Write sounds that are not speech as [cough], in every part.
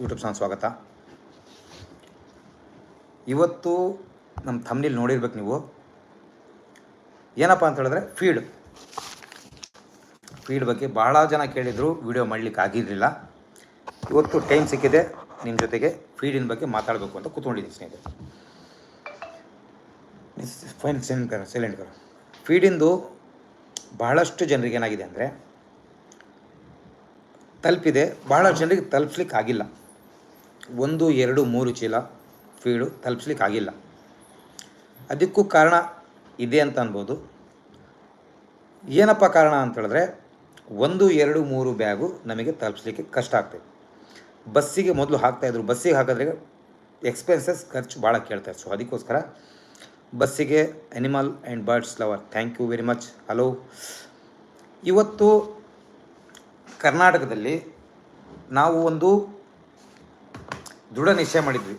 YouTube channel ಸ್ವಾಗತ. ಇವತ್ತು ನಮ್ಮ ತಮ್ಮನಿಲ್ ನೋಡಿರ್ಬೇಕು ನೀವು. ಏನಪ್ಪ ಅಂತ ಹೇಳಿದ್ರೆ ಫೀಡ್ ಫೀಡ್ ಬಗ್ಗೆ ಬಹಳ ಜನ ಕೇಳಿದರು ವಿಡಿಯೋ ಮಾಡಲಿಕ್ಕೆ ಆಗಿರಲಿಲ್ಲ. ಇವತ್ತು ಟೈಮ್ ಸಿಕ್ಕಿದೆ ನಿಮ್ಮ ಜೊತೆಗೆ ಫೀಡಿನ ಬಗ್ಗೆ ಮಾತಾಡಬೇಕು ಅಂತ ಕೂತ್ಕೊಂಡಿದ್ದೀನಿ ಸ್ನೇಹಿತರೆ. ಫೈನ್ ಸೈಲೆಂಟ್ ಕರ ಸೈಲೆಂಟ್ ಕರ ಫೀಡಿಂದು ಬಹಳಷ್ಟು ಜನರಿಗೆ ಏನಾಗಿದೆ ಅಂದರೆ ತಲುಪಿದೆ ಬಹಳ ಜನರಿಗೆ ತಲುಪಿಸ್ಲಿಕ್ಕೆ ಆಗಿಲ್ಲ. ಒಂದು, ಎರಡು, ಮೂರು ಚೀಲ ಫೀಡು ತಲುಪಿಸ್ಲಿಕ್ಕೆ ಆಗಿಲ್ಲ ಅದಕ್ಕೂ ಕಾರಣ ಇದೆ ಅಂತ ಅನ್ಬೋದು. ಏನಪ್ಪ ಕಾರಣ ಅಂತ ಹೇಳಿದ್ರೆ ಒಂದು, ಎರಡು, ಮೂರು ಬ್ಯಾಗು ನಮಗೆ ತಲುಪಿಸ್ಲಿಕ್ಕೆ ಕಷ್ಟ ಆಗ್ತದೆ ಬಸ್ಸಿಗೆ ಮೊದಲು ಹಾಕ್ತಾಯಿದ್ರು ಬಸ್ಸಿಗೆ ಹಾಕಿದ್ರೆ ಎಕ್ಸ್ಪೆನ್ಸಸ್ ಖರ್ಚು ಭಾಳ ಕೇಳ್ತಾರೆ ಸೊ ಅದಕ್ಕೋಸ್ಕರ ಬಸ್ಸಿಗೆ animal and birds lover thank you very much hello ಇವತ್ತು ಕರ್ನಾಟಕದಲ್ಲಿ ನಾವು ಒಂದು ದೃಢ ನಿಶ್ಚಯ ಮಾಡಿದ್ವಿ.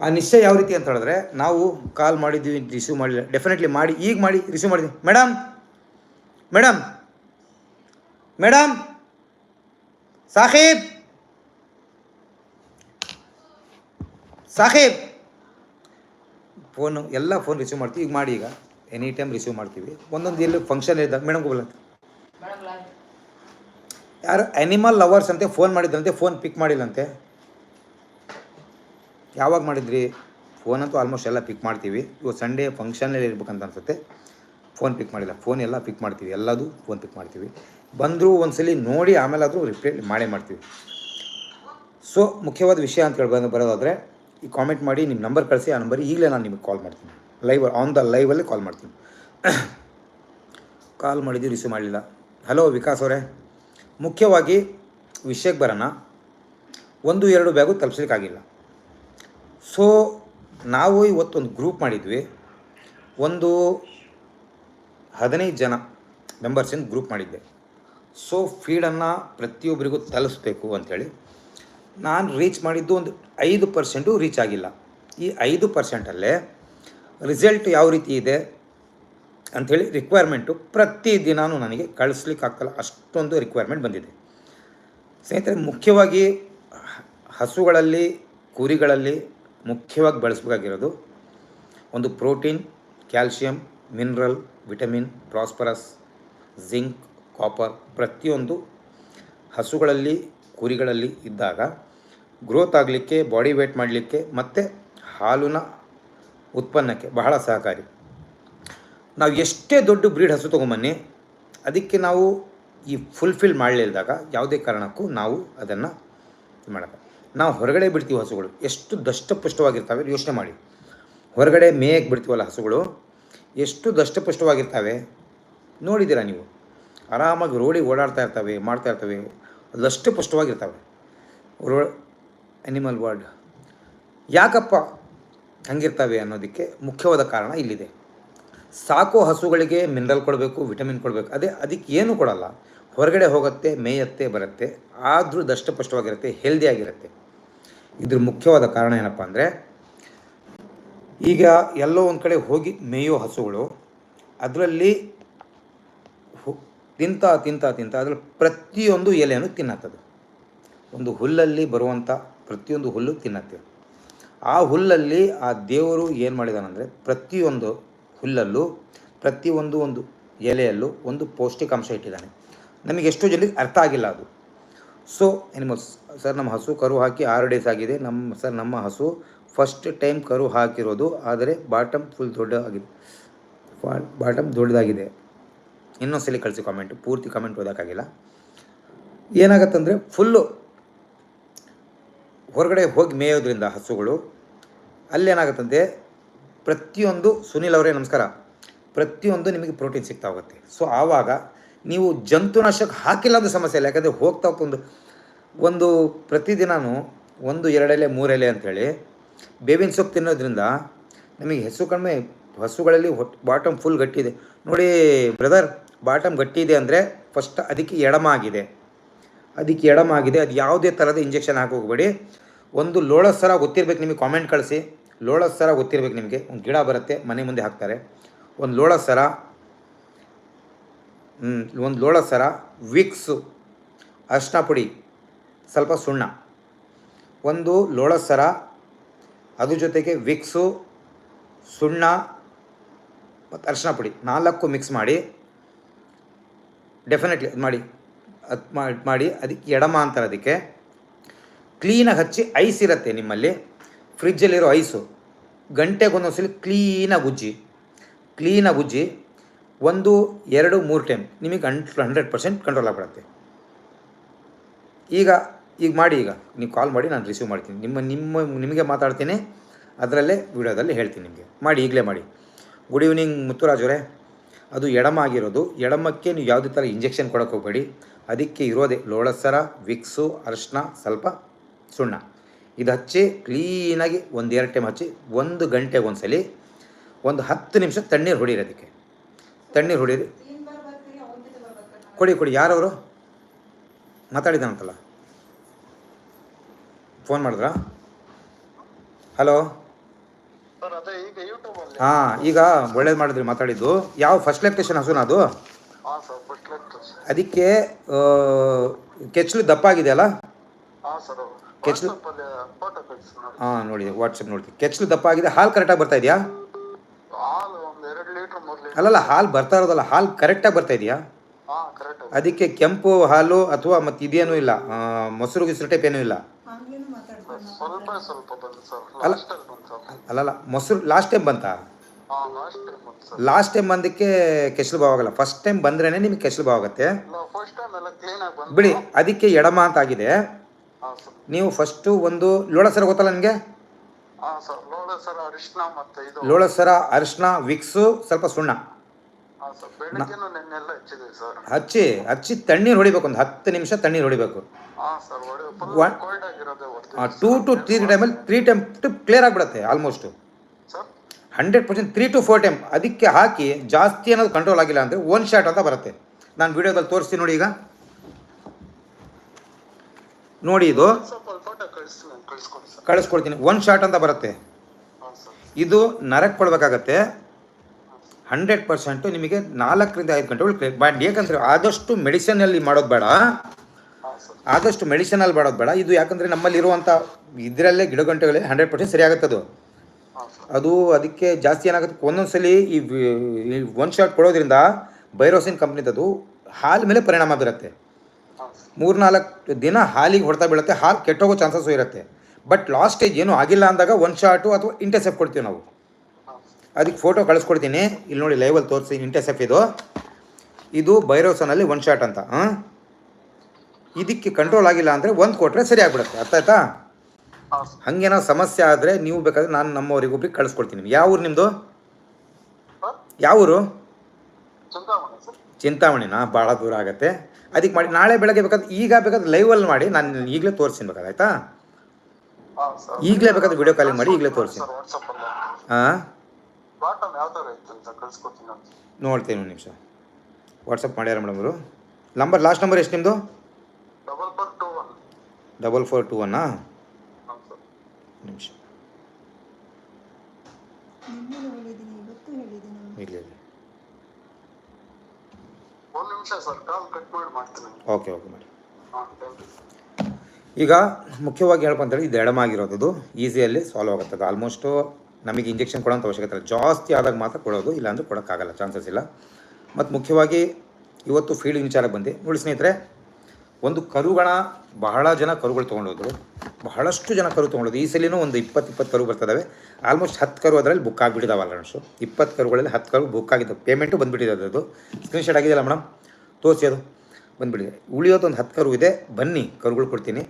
ಆ ನಿಶ್ಚಯ ಯಾವ ರೀತಿ ಅಂತ ಹೇಳಿದ್ರೆ, ನಾವು ಕಾಲ್ ಮಾಡಿದ್ವಿ ರಿಸೀವ್ ಮಾಡಿಲ್ಲ. ಡೆಫಿನೆಟ್ಲಿ ಮಾಡಿ, ಈಗ ಮಾಡಿ ರಿಸೀವ್ ಮಾಡಿದ್ವಿ. ಮೇಡಮ್ ಮೇಡಮ್ ಮೇಡಮ್ ಸಾಹೇಬ್! ಸಾಹೇಬ್! ಫೋನು ಎಲ್ಲ ಫೋನ್ ರಿಸೀವ್ ಮಾಡ್ತೀವಿ. ಈಗ ಮಾಡಿ ಈಗ. ಎನಿ ಟೈಮ್ ರಿಸೀವ್ ಮಾಡ್ತೀವಿ. ಒಂದೊಂದು ಎಲ್ಲಿ ಫಂಕ್ಷನ್ ಇದ್ದಾಗ ಮೇಡಮ್ ಗೋಬಲ್ ಯಾರು ಅನಿಮಲ್ ಲವರ್ಸ್ ಅಂತೆ ಫೋನ್ ಮಾಡಿದ್ರಂತೆ ಫೋನ್ ಪಿಕ್ ಮಾಡಿಲ್ಲಂತೆ. ಯಾವಾಗ ಮಾಡಿದ್ರಿ? ಫೋನ್ ಅಂತೂ ಆಲ್ಮೋಸ್ಟ್ ಎಲ್ಲ ಪಿಕ್ ಮಾಡ್ತೀವಿ. ಇವಾಗ ಸಂಡೇ ಫಂಕ್ಷನಲ್ಲಿ ಇರ್ಬೇಕಂತ ಅನ್ಸುತ್ತೆ. ಫೋನ್ ಪಿಕ್ ಮಾಡಿಲ್ಲ. ಫೋನ್ ಎಲ್ಲ ಪಿಕ್ ಮಾಡ್ತೀವಿ. ಎಲ್ಲದು ಫೋನ್ ಪಿಕ್ ಮಾಡ್ತೀವಿ. ಬಂದರೂ ಒಂದ್ಸಲಿ ನೋಡಿ ಆಮೇಲೆ ಆಮೇಲಾದರೂ ರಿಪ್ಲೈ ಮಾಡೇ ಮಾಡ್ತೀವಿ. ಸೊ ಮುಖ್ಯವಾದ ವಿಷಯ ಅಂತ ಹೇಳಿ ಬರೋದಾದರೆ, ಈ ಕಾಮೆಂಟ್ ಮಾಡಿ ನಿಮ್ಮ ನಂಬರ್ ಕಳಿಸಿ, ಆ ನಂಬರ್ ಈಗಲೇ ನಾನು ನಿಮಗೆ ಕಾಲ್ ಮಾಡ್ತೀನಿ. ಲೈವ್ ಆನ್ ದ ಲೈವಲ್ಲೇ ಕಾಲ್ ಮಾಡ್ತೀನಿ. ಕಾಲ್ ಮಾಡಿದ್ದು ರಿಸೀವ್ ಮಾಡಲಿಲ್ಲ. ಹಲೋ ವಿಕಾಸ್ ಅವರೇ. ಮುಖ್ಯವಾಗಿ ವಿಷಯಕ್ಕೆ ಬರೋಣ. ಒಂದು, ಎರಡು ಬ್ಯಾಗು ತಲುಪಿಸ್ಲಿಕ್ಕಾಗಿಲ್ಲ. ಸೊ ನಾವು ಇವತ್ತೊಂದು ಗ್ರೂಪ್ ಮಾಡಿದ್ವಿ. ಒಂದು ಹದಿನೈದು ಜನ ಮೆಂಬರ್ಸಿಂದ ಗ್ರೂಪ್ ಮಾಡಿದ್ದೆ. ಸೊ ಫೀಡನ್ನು ಪ್ರತಿಯೊಬ್ಬರಿಗೂ ತಲುಪಿಸ್ಬೇಕು ಅಂಥೇಳಿ ನಾನು ರೀಚ್ ಮಾಡಿದ್ದು ಒಂದು ಐದು ಪರ್ಸೆಂಟು ರೀಚ್ ಆಗಿಲ್ಲ. ಈ ಐದು ಪರ್ಸೆಂಟಲ್ಲೇ ರಿಸಲ್ಟ್ ಯಾವ ರೀತಿ ಇದೆ ಅಂಥೇಳಿ ರಿಕ್ವೈರ್ಮೆಂಟು ಪ್ರತಿ ದಿನವೂ ನನಗೆ ಕಳಿಸ್ಲಿಕ್ಕೆ ಆಗ್ತಲ್ಲ. ಅಷ್ಟೊಂದು ರಿಕ್ವೈರ್ಮೆಂಟ್ ಬಂದಿದೆ. ಸ್ನೇಹಿತರೆ, ಮುಖ್ಯವಾಗಿ ಹಸುಗಳಲ್ಲಿ, ಕುರಿಗಳಲ್ಲಿ ಮುಖ್ಯವಾಗಿ ಬಳಸಬೇಕಾಗಿರೋದು ಒಂದು protein, calcium, mineral, vitamin, phosphorus, zinc, copper ಪ್ರತಿಯೊಂದು ಹಸುಗಳಲ್ಲಿ, ಕುರಿಗಳಲ್ಲಿ ಇದ್ದಾಗ ಗ್ರೋತ್ ಆಗಲಿಕ್ಕೆ, ಬಾಡಿ ವೇಟ್ ಮಾಡಲಿಕ್ಕೆ ಮತ್ತು ಹಾಲಿನ ಉತ್ಪನ್ನಕ್ಕೆ ಬಹಳ ಸಹಕಾರಿ. ನಾವು ಎಷ್ಟೇ ದೊಡ್ಡ ಬ್ರೀಡ್ ಹಸು ತೊಗೊಂಬನ್ನಿ, ಅದಕ್ಕೆ ನಾವು ಈ ಫುಲ್ಫಿಲ್ ಮಾಡಲಿಲ್ದಾಗ ಯಾವುದೇ ಕಾರಣಕ್ಕೂ ನಾವು ಅದನ್ನು ಮಾಡೋಕ್ಕೆ ನಾವು ಹೊರಗಡೆ ಬಿಡ್ತೀವಿ ಹಸುಗಳು. ಎಷ್ಟು ದಷ್ಟಪುಷ್ಟವಾಗಿರ್ತವೆ ಯೋಚನೆ ಮಾಡಿ. ಹೊರಗಡೆ ಮೇಯಕ್ಕೆ ಬಿಡ್ತೀವಲ್ಲ ಹಸುಗಳು? ಎಷ್ಟು ದಷ್ಟಪುಷ್ಟವಾಗಿರ್ತವೆ? ನೋಡಿದ್ದೀರಾ ನೀವು? ಆರಾಮಾಗಿ ರೋಡಿಗೆ ಓಡಾಡ್ತಾ ಇರ್ತವೆ, ಮಾಡ್ತಾ ಇರ್ತವೆ. ದಷ್ಟಪುಷ್ಟವಾಗಿರ್ತವೆ. ರೋ ಅನಿಮಲ್ ವರ್ಲ್ಡ್ ಯಾಕಪ್ಪ ಹಂಗಿರ್ತವೆ ಅನ್ನೋದಕ್ಕೆ ಮುಖ್ಯವಾದ ಕಾರಣ ಇಲ್ಲಿದೆ. ಸಾಕೋ ಹಸುಗಳಿಗೆ ಮಿನರಲ್ ಕೊಡಬೇಕು ವಿಟಮಿನ್ ಕೊಡಬೇಕು. ಅದೇ ಅದಕ್ಕೆ ಏನು ಕೊಡಲ್ಲ. ಹೊರಗಡೆ ಹೋಗುತ್ತೆ, ಮೇಯತ್ತೆ, ಬರುತ್ತೆ. ಆದರೂ ದಷ್ಟಪುಷ್ಟವಾಗಿರುತ್ತೆ ಹೆಲ್ದಿಯಾಗಿರುತ್ತೆ ಇದ್ರ ಮುಖ್ಯವಾದ ಕಾರಣ ಏನಪ್ಪ ಅಂದರೆ, ಈಗ ಎಲ್ಲೋ ಒಂದು ಕಡೆ ಹೋಗಿ ಮೇಯೋ ಹಸುಗಳು, ಅದರಲ್ಲಿ ತಿಂತ ತಿಂತ ತಿಂತ ಅದರಲ್ಲಿ ಪ್ರತಿಯೊಂದು ಎಲೆಯನ್ನು ತಿನ್ನತ್ತದು. ಒಂದು ಹುಲ್ಲಲ್ಲಿ ಬರುವಂಥ ಪ್ರತಿಯೊಂದು ಹುಲ್ಲು ತಿನ್ನತ್ತೆ. ಆ ಹುಲ್ಲಲ್ಲಿ ಆ ದೇವರು ಏನು ಮಾಡಿದಾನಂದರೆ, ಪ್ರತಿಯೊಂದು ಹುಲ್ಲಲ್ಲೂ, ಪ್ರತಿಯೊಂದು ಒಂದು ಎಲೆಯಲ್ಲೂ ಒಂದು ಪೌಷ್ಟಿಕಾಂಶ ಇಟ್ಟಿದ್ದಾನೆ. ನಮಗೆ ಎಷ್ಟೋ ಜನರಿಗೆ ಅರ್ಥ ಆಗಿಲ್ಲ ಅದು. ಸೊ ಎನಿಮಲ್ಸ್ ಸರ್, ನಮ್ಮ ಹಸು ಕರು ಹಾಕಿ ಆರು ಡೇಸ್ ಆಗಿದೆ. ನಮ್ಮ ಸರ್, ನಮ್ಮ ಹಸು ಫಸ್ಟ್ ಟೈಮ್ ಕರು ಹಾಕಿರೋದು, ಆದರೆ ಬಾಟಮ್ ಫುಲ್ ದೊಡ್ಡ ಆಗಿದೆ. ಬಾಟಮ್ ದೊಡ್ಡದಾಗಿದೆ. ಇನ್ನೊಂದ್ಸಲಿ ಕಳಿಸಿ ಕಾಮೆಂಟ್ ಪೂರ್ತಿ ಕಾಮೆಂಟ್ ಓದೋಕ್ಕಾಗಿಲ್ಲ ಏನಾಗತ್ತಂದರೆ ಫುಲ್ಲು ಹೊರಗಡೆ ಹೋಗಿ ಮೇಯೋದ್ರಿಂದ ಹಸುಗಳು ಅಲ್ಲೇನಾಗುತ್ತಂತೆ ಪ್ರತಿಯೊಂದು ಸುನಿಲ್ ಅವರೇ, ನಮಸ್ಕಾರ. ಪ್ರತಿಯೊಂದು ನಿಮಗೆ ಪ್ರೋಟೀನ್ ಸಿಗ್ತಾ ಹೋಗುತ್ತೆ. ಸೊ ಆವಾಗ ನೀವು ಜಂತುನಾಶಕ ಹಾಕಿಲ್ಲ ಅದು ಸಮಸ್ಯೆ ಇಲ್ಲ. ಯಾಕಂದರೆ ಹೋಗ್ತಾ ಒಂದು ಒಂದು ಪ್ರತಿದಿನವೂ ಒಂದು ಎರಡೆಲೆ, ಮೂರೆಲೆ ಅಂಥೇಳಿ ಬೇವಿನ ಸೊಪ್ಪು ತಿನ್ನೋದ್ರಿಂದ ನಮಗೆ ಹೆಸರು ಕಡಿಮೆ, ಹಸುಗಳಲ್ಲಿ ಬಾಟಮ್ ಫುಲ್ ಗಟ್ಟಿದೆ ನೋಡಿ ಬ್ರದರ್ ಬಾಟಮ್ ಗಟ್ಟಿ ಇದೆ ಅಂದರೆ ಫಸ್ಟ್ ಅದಕ್ಕೆ ಎಡಮ ಆಗಿದೆ. ಅದಕ್ಕೆ ಎಡಮ ಆಗಿದೆ. ಅದು ಯಾವುದೇ ಥರದ ಇಂಜೆಕ್ಷನ್ ಹಾಕೋಗ್ಬೇಡಿ ಒಂದು ಲೋಳಸ್ ಸರ ಗೊತ್ತಿರ್ಬೇಕು ನಿಮಗೆ ಕಾಮೆಂಟ್ ಕಳಿಸಿ. ಲೋಳಸ್ ಸರ ಗೊತ್ತಿರ್ಬೇಕು ನಿಮಗೆ. ಒಂದು ಗಿಡ ಬರುತ್ತೆ, ಮನೆ ಮುಂದೆ ಹಾಕ್ತಾರೆ. ಒಂದು ಲೋಳಸ್ ಸರ ಒಂದು ಲೋಳಸ್ ಸರ, ವಿಕ್ಸು ಅರ್ಶಿನ ಪುಡಿ. ಸ್ವಲ್ಪ ಸುಣ್ಣ. ಒಂದು ಲೋಳಸರ ಅದು ಜೊತೆಗೆ ವಿಕ್ಸು, ಸುಣ್ಣ ಮತ್ತು ಅರಿಶಿನ ಪುಡಿ ನಾಲ್ಕು ಮಿಕ್ಸ್ ಮಾಡಿ ಡೆಫಿನೆಟ್ಲಿ ಅದು ಮಾಡಿ ಅದು ಮಾಡಿ, ಅದಕ್ಕೆ ಎಡಮ ಅಂತಾರೆ ಅದಕ್ಕೆ. ಕ್ಲೀನಾಗಿ ಹಚ್ಚಿ ಐಸ್ ಇರುತ್ತೆ ನಿಮ್ಮಲ್ಲಿ. ಫ್ರಿಜ್ಜಲ್ಲಿರೋ ಐಸು ಗಂಟೆಗೊಂದೊಂದ್ಸಲಿ ಕ್ಲೀನಾಗಿ ಉಜ್ಜಿ. ಕ್ಲೀನಾಗಿ ಉಜ್ಜಿ. ಒಂದು, ಎರಡು, ಮೂರು ಟೈಮ್ ನಿಮಗೆ ಹಂಡ್ ಹಂಡ್ರೆಡ್ ಪರ್ಸೆಂಟ್ ಕಂಟ್ರೋಲ್ ಆಗಿಬಿಡುತ್ತೆ. ಈಗ ಈಗ ಮಾಡಿ ಈಗ. ನೀವು ಕಾಲ್ ಮಾಡಿ ನಾನು ರಿಸೀವ್ ಮಾಡ್ತೀನಿ. ನಿಮ್ಮ ನಿಮ್ಮ, ನಿಮಗೆ ಮಾತಾಡ್ತೀನಿ. ಅದರಲ್ಲೇ ವಿಡಿಯೋದಲ್ಲಿ ಹೇಳ್ತೀನಿ ನಿಮಗೆ. ಮಾಡಿ, ಈಗಲೇ ಮಾಡಿ. ಗುಡ್ ಈವ್ನಿಂಗ್ ಮುತ್ತುರಾಜವರೇ ಅದು ಎಡಮ ಆಗಿರೋದು. ಎಡಮಕ್ಕೆ ನೀವು ಯಾವುದೇ ಥರ ಇಂಜೆಕ್ಷನ್ ಕೊಡೋಕೆ ಹೋಗಬೇಡಿ. ಅದಕ್ಕೆ ಇರೋದೇ ಲೋಳಸರ, ವಿಕ್ಸು ಅರಿಶಿನ ಸ್ವಲ್ಪ ಸುಣ್ಣ. ಇದು ಹಚ್ಚಿ ಕ್ಲೀನಾಗಿ ಒಂದು ಎರಡು ಟೈಮ್ ಹಚ್ಚಿ ಒಂದು ಗಂಟೆಗೆ ಒಂದ್ಸಲಿ ಒಂದು ಹತ್ತು ನಿಮಿಷ ತಣ್ಣೀರು ಹೊಡೀರಿ ಅದಕ್ಕೆ. ತಣ್ಣೀರು ಹೊಡೀರಿ. ಕೊಡಿ ಕೊಡಿ. ಯಾರವರು? ಮಾತಾಡಿದ್ದಾನಂತಲ್ಲ. ಫೋನ್ ಮಾಡಿದ್ರಾ? ಹಲೋ? ಹಾಂ ಈಗ ಒಳ್ಳೇದು ಮಾಡಿದ್ರಿ ಮಾತಾಡಿದ್ದು. ಯಾವ ಫಸ್ಟ್ ಲೆಕ್ಟೇಷನ್ ಹಸುನ ಅದು? ಅದಕ್ಕೆ ಕೆಚ್ಲು ಕೆಚ್ಚಲು ದಪ್ಪ ಆಗಿದೆಯಲ್ಲ ಹಾ ಸರ್ ಕೆಚ್ಲು- ನೋಡಿ. ಹಾಂ ನೋಡಿ ವಾಟ್ಸಪ್ ನೋಡ್ತೀನಿ. ಕೆಚ್ಚಲು ದಪ್ಪ ಆಗಿದೆ ಹಾಲು ಕರೆಕ್ಟಾಗಿ ಬರ್ತಾ ಇದೆಯಾ? ಅಲ್ಲಲ್ಲ ಹಾಲು ಬರ್ತಾ ಇರೋದಲ್ಲ ಹಾಲು ಕರೆಕ್ಟಾಗಿ ಬರ್ತಾ ಇದೆಯಾ? ಅದಕ್ಕೆ ಕೆಂಪು ಹಾಲು ಅಥವಾ ಮತ್ತೆ ಇದೇನೂ ಇಲ್ಲ ಮೊಸರು ಗಿಸರು ಟೈಪ್ ಏನೂ ಇಲ್ಲ. ಸ್ವಲ್ಪ ಸ್ವಲ್ಪ ಸರ್. ಲಾಸ್ಟ್ ಅಲ್ಲಿ. ಬಂತು ಸರ್. ಅಲ್ಲಲ್ಲ ಮೊಸರು ಲಾಸ್ಟ್ ಟೈಮ್ ಬಂತಾ? ಲಾಸ್ಟ್ ಟೈಮ್ ಬಂತು ಸರ್. ಲಾಸ್ಟ್ ಟೈಮ್ ಬಂದಕ್ಕೆ ಕೆಸಲು ಭಾವ ಆಗಲ್ಲ. ಫಸ್ಟ್ ಟೈಮ್ ಬಂದ್ರೇನೆ ನಿಮಗೆ ಕೆಸಲು ಭಾವ ಆಗುತ್ತೆ. ಇಲ್ಲ ಫಸ್ಟ್ ಟೈಮ್ ಎಲ್ಲ ಕ್ಲೀನ್ ಆಗಿ ಬಂತು. ಬಿಡಿ ಅದಕ್ಕೆ ಎಡಮ ಅಂತ ಆಗಿದೆ. ಹಾ ಸರ್. ನೀವು ಫಸ್ಟು ಒಂದು ಲೋಳಸರ ಗೊತ್ತಲ್ಲ ನನಗೆ ಹಾ ಸರ್. ಲೋಡ ಸರ್ ಅರಿಶಿನ ಮತ್ತೆ ಇದು. ಲೋಳಸರ ಅರಿಶಿನ ವಿಕ್ಸು ಸ್ವಲ್ಪ ಸುಣ್ಣ. ಹಚ್ಚಿ ಹಚ್ಚಿ ತಣ್ಣೀರು ಹೊಡಿಬೇಕು ಒಂದು ಹತ್ತು ನಿಮಿಷ ತಣ್ಣೀರು ಹೊಡಿಬೇಕು. ಟೂ ಟು ತ್ರೀ ಟೈಮಲ್ಲಿ ತ್ರೀ ಟೈಮ್ ಕ್ಲಿಯರ್ ಆಗಿಬಿಡುತ್ತೆ almost hundred percent three to four time ಅದಕ್ಕೆ ಹಾಕಿ ಜಾಸ್ತಿ ಅನ್ನೋದು ಕಂಟ್ರೋಲ್ ಆಗಿಲ್ಲ ಅಂದರೆ ಒನ್ ಶಾಟ್ ಅಂತ ಬರುತ್ತೆ. ನಾನು ವಿಡಿಯೋದಲ್ಲಿ ತೋರಿಸ್ತೀನಿ ನೋಡಿ ಈಗ. ನೋಡಿ ಇದು. ಕಳಿಸ್ಕೊಡ್ತೀನಿ. ಒನ್ ಶಾಟ್ ಅಂತ ಬರುತ್ತೆ. ಇದು ನರಕ್ ಕೊಡಬೇಕಾಗತ್ತೆ ಹಂಡ್ರೆಡ್ ಪರ್ಸೆಂಟು ನಿಮಗೆ ನಾಲ್ಕರಿಂದ ಐದು ಗಂಟೆಗಳು ಕ್ಲಿಯರ್ ಬಟ್ ಯಾಕಂದರೆ ಆದಷ್ಟು ಮೆಡಿಸನಲ್ಲಿ ಮಾಡೋದು ಬೇಡ. ಆದಷ್ಟು ಮೆಡಿಸನಲ್ಲಿ ಮಾಡೋದು ಬೇಡ. ಇದು ಯಾಕಂದರೆ ನಮ್ಮಲ್ಲಿರುವಂಥ ಇದರಲ್ಲೇ ಗಿಡಗಂಟೆಗಳೇ ಹಂಡ್ರೆಡ್ ಪರ್ಸೆಂಟ್ ಸರಿ ಆಗುತ್ತೆ ಅದು. ಅದು ಅದಕ್ಕೆ ಜಾಸ್ತಿ ಏನಾಗುತ್ತೆ, ಒಂದೊಂದ್ಸಲಿ ಈ ಒನ್ ಶಾಟ್ ಕೊಡೋದ್ರಿಂದ ಬೈರೋಸಿನ್ ಕಂಪ್ನಿದದು ಹಾಲು ಮೇಲೆ ಪರಿಣಾಮ ಬೀರುತ್ತೆ. ಮೂರ್ನಾಲ್ಕು ದಿನ ಹಾಲಿಗೆ ಹೊಡೆತ ಬೀಳುತ್ತೆ, ಹಾಲು ಕೆಟ್ಟೋಗೋ ಚಾನ್ಸಸ್ ಇರುತ್ತೆ. ಬಟ್ ಲಾಸ್ಟ್ ಸ್ಟೇಜ್ ಏನೂ ಆಗಿಲ್ಲ ಅಂದಾಗ ಒನ್ ಶಾಟು ಅಥವಾ ಇಂಟರ್ಸೆಪ್ಟ್ ಕೊಡ್ತೀವಿ ನಾವು. ಅದಕ್ಕೆ ಫೋಟೋ ಕಳಿಸ್ಕೊಡ್ತೀನಿ. ಇಲ್ಲಿ ನೋಡಿ ಲೈವಲ್ಲಿ ತೋರಿಸಿ ಇಂಟೆಸೆಫ್ ಇದು. ಇದು ಬೈರೋಸನಲ್ಲಿ ಒನ್ ಶಾಟ್ ಅಂತ ಹಾಂ ಇದಕ್ಕೆ ಕಂಟ್ರೋಲ್ ಆಗಿಲ್ಲ ಅಂದರೆ ಒಂದು ಕೊಟ್ಟರೆ ಸರಿ ಆಗ್ಬಿಡುತ್ತೆ. ಅರ್ಥ ಆಯ್ತಾ? ಹಾಗೇನೋ ಸಮಸ್ಯೆ ಆದರೆ ನೀವು ಬೇಕಾದ್ರೆ ನಾನು ನಮ್ಮವರಿಗೊಬ್ರಿಗೆ ಕಳಿಸ್ಕೊಡ್ತೀನಿ. ಯಾವ ಊರು ನಿಮ್ಮದು ಯಾವ ಊರು? ಚಿಂತಾಮಣಿನಾ? ಭಾಳ ದೂರ ಆಗುತ್ತೆ. ಅದಕ್ಕೆ ಮಾಡಿ ನಾಳೆ ಬೆಳಗ್ಗೆ ಬೇಕಾದ್ರೆ ಈಗ ಬೇಕಾದ್ರೆ ಲೈವಲ್ಲಿ ಮಾಡಿ ನಾನು ಈಗಲೇ ತೋರಿಸ್ತೀನಿ ಬೇಕಾದ್ರೆ ಆಯಿತಾ? ಈಗಲೇ ಬೇಕಾದ್ರೆ ವಿಡಿಯೋ ಕಾಲಿಂಗ್ ಮಾಡಿ ಈಗಲೇ ತೋರಿಸಿ ಹಾಂ? ಬಾಟಮ್ ಯಾವ ಥರ ಇತ್ತು ಅಂತ ಕಳ್ಸ್ಕೊಡ್ತೀನಿ ಅಂತ. ನೋಡ್ತೀನಿ ಒಂದು ನಿಮಿಷ. ವಾಟ್ಸಪ್ ಮಾಡ್ಯಾರ ಮೇಡಮ್ ಅವರು? ನಂಬರ್ ಲಾಸ್ಟ್ ನಂಬರ್ ಎಷ್ಟು ನಿಮ್ಮದು double four two one double four two ಒನ್ನಾ sir. ನಿಮಿಷ. ಇರಲಿ ಇರಲಿ ಒಂದು ನಿಮಿಷ ಸರ್ ಕಾಲ್ ಕಟ್ ಮಾಡಿ ಮಾಡ್ತೀನಿ ಓಕೆ ಓಕೆ ಮಾಡಿ. ಹಾಂ ಥ್ಯಾಂಕ್ ಯು ಈಗ ಮುಖ್ಯವಾಗಿ ಹೇಳ್ಕೊಂತೇಳಿ ಇದು ಎಡಮ್ ಆಗಿರೋದು ಈಸಿಯಲ್ಲಿ ಸಾಲ್ವ್ ಆಗುತ್ತದೆ. ಆಲ್ಮೋಸ್ಟು ನಮಗೆ ಇಂಜೆಕ್ಷನ್ ಕೊಡೋಂಥ ಅವಶ್ಯಕತೆ ಇಲ್ಲ. ಜಾಸ್ತಿ ಆದಾಗ ಮಾತ್ರ ಕೊಡೋದು, ಇಲ್ಲಾಂದ್ರೆ ಕೊಡೋಕ್ಕಾಗಲ್ಲ ಚಾನ್ಸಸ್ ಇಲ್ಲ. ಮತ್ತು ಮುಖ್ಯವಾಗಿ ಇವತ್ತು ಫೀಲ್ಡ್ ವಿಚಾರಕ್ಕೆ ಬಂದು. ನೋಡಿ ಸ್ನೇಹಿತರೆ, ಒಂದು ಕರುಗಳ ಬಹಳ ಜನ ಕರುಗಳು ತೊಗೊಂಡೋದ್ರು. ಬಹಳಷ್ಟು ಜನ ಕರು ತೊಗೊಂಡೋದು ಈ ಸಲಿನೂ ಒಂದು ಇಪ್ಪತ್ತು ಇಪ್ಪತ್ತು ಕರು ಬರ್ತದವೆ. ಆಲ್ಮೋಸ್ಟ್ ಹತ್ತು ಕರು ಅದರಲ್ಲಿ ಬುಕ್ ಆಗಿಬಿಟ್ಟಿದಾವಲ್ಲ ಅಷ್ಟು ಇಪ್ಪತ್ತು ಕರುಗಳಲ್ಲಿ ಹತ್ತು ಕರು ಬುಕ್ ಆಗಿದ್ದು. ಪೇಮೆಂಟು ಬಂದುಬಿಟ್ಟಿದೆ ಅದು. ಸ್ಕ್ರೀನ್ಶಾಟ್ ಆಗಿದೆಯಲ್ಲ ಮೇಡಮ್ ತೋರಿಸಿ ಅದು. ಬಂದುಬಿಟ್ಟಿದೆ. ಉಳಿಯೋದು ಒಂದು ಹತ್ತು ಕರು ಇದೆ. ಬನ್ನಿ, ಕರುಗಳು ಕೊಡ್ತೀನಿ.